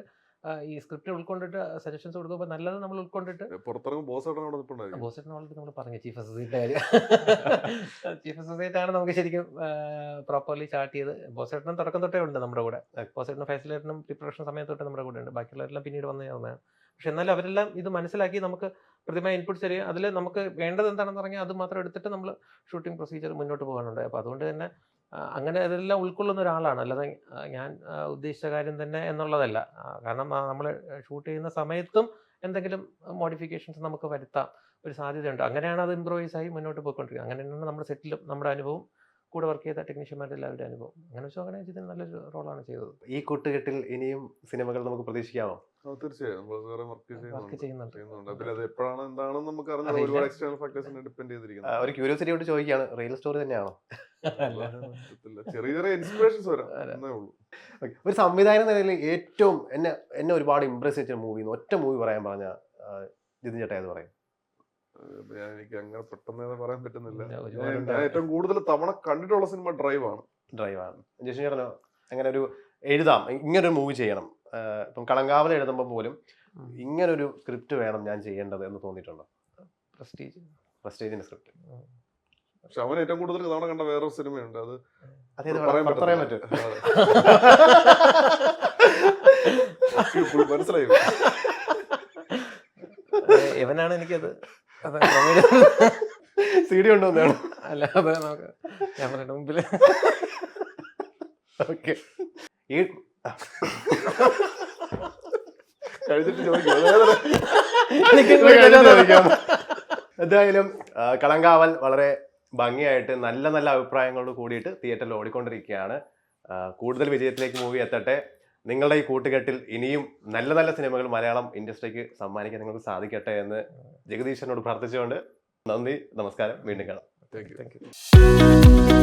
Speaker 4: ഈ സ്ക്രിപ്റ്റ് ഉൾക്കൊണ്ടിട്ട് സജഷൻസ് കൊടുക്കുമ്പോൾ നല്ലത് നമ്മൾ ഉൾക്കൊണ്ടിട്ട്
Speaker 3: പുറത്തിറങ്ങും ബോസ്
Speaker 4: ബോസേട്ടൻ ഓൾറെഡി നമ്മൾ പറഞ്ഞു ചീഫ് അസോസിയേറ്റ് കാര്യം. ചീഫ് അസോസിയേറ്റ് ആണ് നമുക്ക് ശരിക്കും പ്രോപ്പർലി ചാർട്ട് ചെയ്ത്. ബോസേട്ടനും തുടക്കം തൊട്ടേ ഉണ്ട് നമ്മുടെ കൂടെ. ബോസേട്ടനും ഫൈസലേട്ടനും പ്രിപ്പറേഷൻ സമയത്ത് തൊട്ട് നമ്മുടെ കൂടെ ഉണ്ട്. ബാക്കിയുള്ളവരെല്ലാം പിന്നീട് വന്നു ചേർന്നതാണ്. പക്ഷെ എന്നാലും അവരെല്ലാം ഇത് മനസ്സിലാക്കി നമുക്ക് കൃത്യമായ ഇൻപുട്ട് തരിക. അതിൽ നമുക്ക് വേണ്ടത് എന്താണെന്ന് പറഞ്ഞാൽ അത് മാത്രം എടുത്തിട്ട് നമ്മൾ ഷൂട്ടിംഗ് പ്രൊസീജിയർ മുന്നോട്ട് പോകാനുണ്ട്. അപ്പോൾ അതുകൊണ്ട് തന്നെ അങ്ങനെ അതെല്ലാം ഉൾക്കൊള്ളുന്ന ഒരാളാണ്. അല്ലാതെ ഞാൻ ഉദ്ദേശിച്ച കാര്യം തന്നെ എന്നുള്ളതല്ല. കാരണം നമ്മൾ ഷൂട്ട് ചെയ്യുന്ന സമയത്തും എന്തെങ്കിലും മോഡിഫിക്കേഷൻസ് നമുക്ക് വരുത്താം. ഒരു സാധ്യതയുണ്ട്. അങ്ങനെയാണ് അത് ഇമ്പ്രൂവൈസ് ആയി മുന്നോട്ട് പോയിക്കൊണ്ടിരിക്കുന്നത്. അങ്ങനെയാണ് നമ്മുടെ സെറ്റിലും നമ്മുടെ അനുഭവം കൂടെ വർക്ക് ചെയ്ത ടെക്നീഷ്യന്മാരുടെ എല്ലാവരുടെ അനുഭവം. അങ്ങനെ വെച്ചാൽ അങ്ങനെ ഇതിന് നല്ലൊരു റോളാണ് ചെയ്തത്.
Speaker 1: ഈ കൂട്ടുകെട്ടിൽ ഇനിയും സിനിമകൾ നമുക്ക് പ്രതീക്ഷിക്കാമോ
Speaker 3: തീർച്ചയായും. വർക്ക് ചെയ്യുന്നുണ്ട്.
Speaker 1: ഒരു ക്യൂരിയോസിറ്റി കൊണ്ട് ചോദിക്കുകയാണ് റിയൽ സ്റ്റോറി തന്നെയാണോ.
Speaker 3: ചെറിയ ചെറിയ ഇൻസ്പിറേഷൻസ് വരാം. എന്നേ ഉള്ളൂ.
Speaker 1: ഒരു സംവിധായകൻ എന്ന നിലയിൽ ഏറ്റവും എന്നെ എന്നെ ഒരുപാട് ഇമ്പ്രസ് ചെയ്ത മൂവി ഒറ്റ മൂവി പറയാൻ പറഞ്ഞ ജിതിൻ ചേട്ടായത് പറയും.
Speaker 3: ഞാൻ എനിക്ക് അങ്ങനെ പെട്ടെന്ന് പറയാൻ പറ്റുന്നില്ല. ഞാൻ ഏറ്റവും കൂടുതൽ തവണ കണ്ടിട്ടുള്ള സിനിമ ഡ്രൈവ് ആണ്.
Speaker 1: ഡ്രൈവാണ് ജസ്റ്റ് ചേട്ടനോ? അങ്ങനെ ഒരു എഴുതാം. ഇങ്ങനൊരു മൂവി ചെയ്യണം. ഇപ്പം കളങ്കാവൽ എഴുതുമ്പോൾ പോലും. ഇങ്ങനൊരു സ്ക്രിപ്റ്റ് വേണം ഞാൻ ചെയ്യേണ്ടത് എന്ന് തോന്നിയിട്ടുണ്ടോ?
Speaker 4: പ്രസ്റ്റീജ്
Speaker 1: പ്രസ്റ്റീജിന്റെ സ്ക്രിപ്റ്റ്
Speaker 3: പക്ഷെ അവൻ ഏറ്റവും കൂടുതൽ തവണ കണ്ട വേറൊരു സിനിമയുണ്ട്. അത് പറയാൻ
Speaker 1: പറ്റും.
Speaker 3: മനസ്സിലായി?
Speaker 4: ഇവനാണ് എനിക്കത്.
Speaker 1: സി ഡി ഉണ്ടോന്നാണ്
Speaker 4: അല്ല അതെ നമുക്ക് ക്യാമറയുടെ മുമ്പിൽ
Speaker 1: ഓക്കെ. ഈ
Speaker 3: കഴിഞ്ഞിട്ട് ചോദിക്കും
Speaker 1: എന്തായാലും കളങ്കാവൽ വളരെ ഭംഗിയായിട്ട് നല്ല നല്ല അഭിപ്രായങ്ങളോട് കൂടിയിട്ട് തിയേറ്ററിൽ ഓടിക്കൊണ്ടിരിക്കുകയാണ്. കൂടുതൽ വിജയത്തിലേക്ക് മൂവി എത്തട്ടെ. നിങ്ങളുടെ ഈ കൂട്ടുകെട്ടിൽ ഇനിയും നല്ല നല്ല സിനിമകൾ മലയാളം ഇൻഡസ്ട്രിക്ക് സമ്മാനിക്കാൻ നിങ്ങൾക്ക് സാധിക്കട്ടെ എന്ന് ജഗദീശനോട് പ്രാർത്ഥിച്ചുകൊണ്ട് നന്ദി നമസ്കാരം. വീണ്ടും കാണാം.
Speaker 3: Thank you
Speaker 4: thank you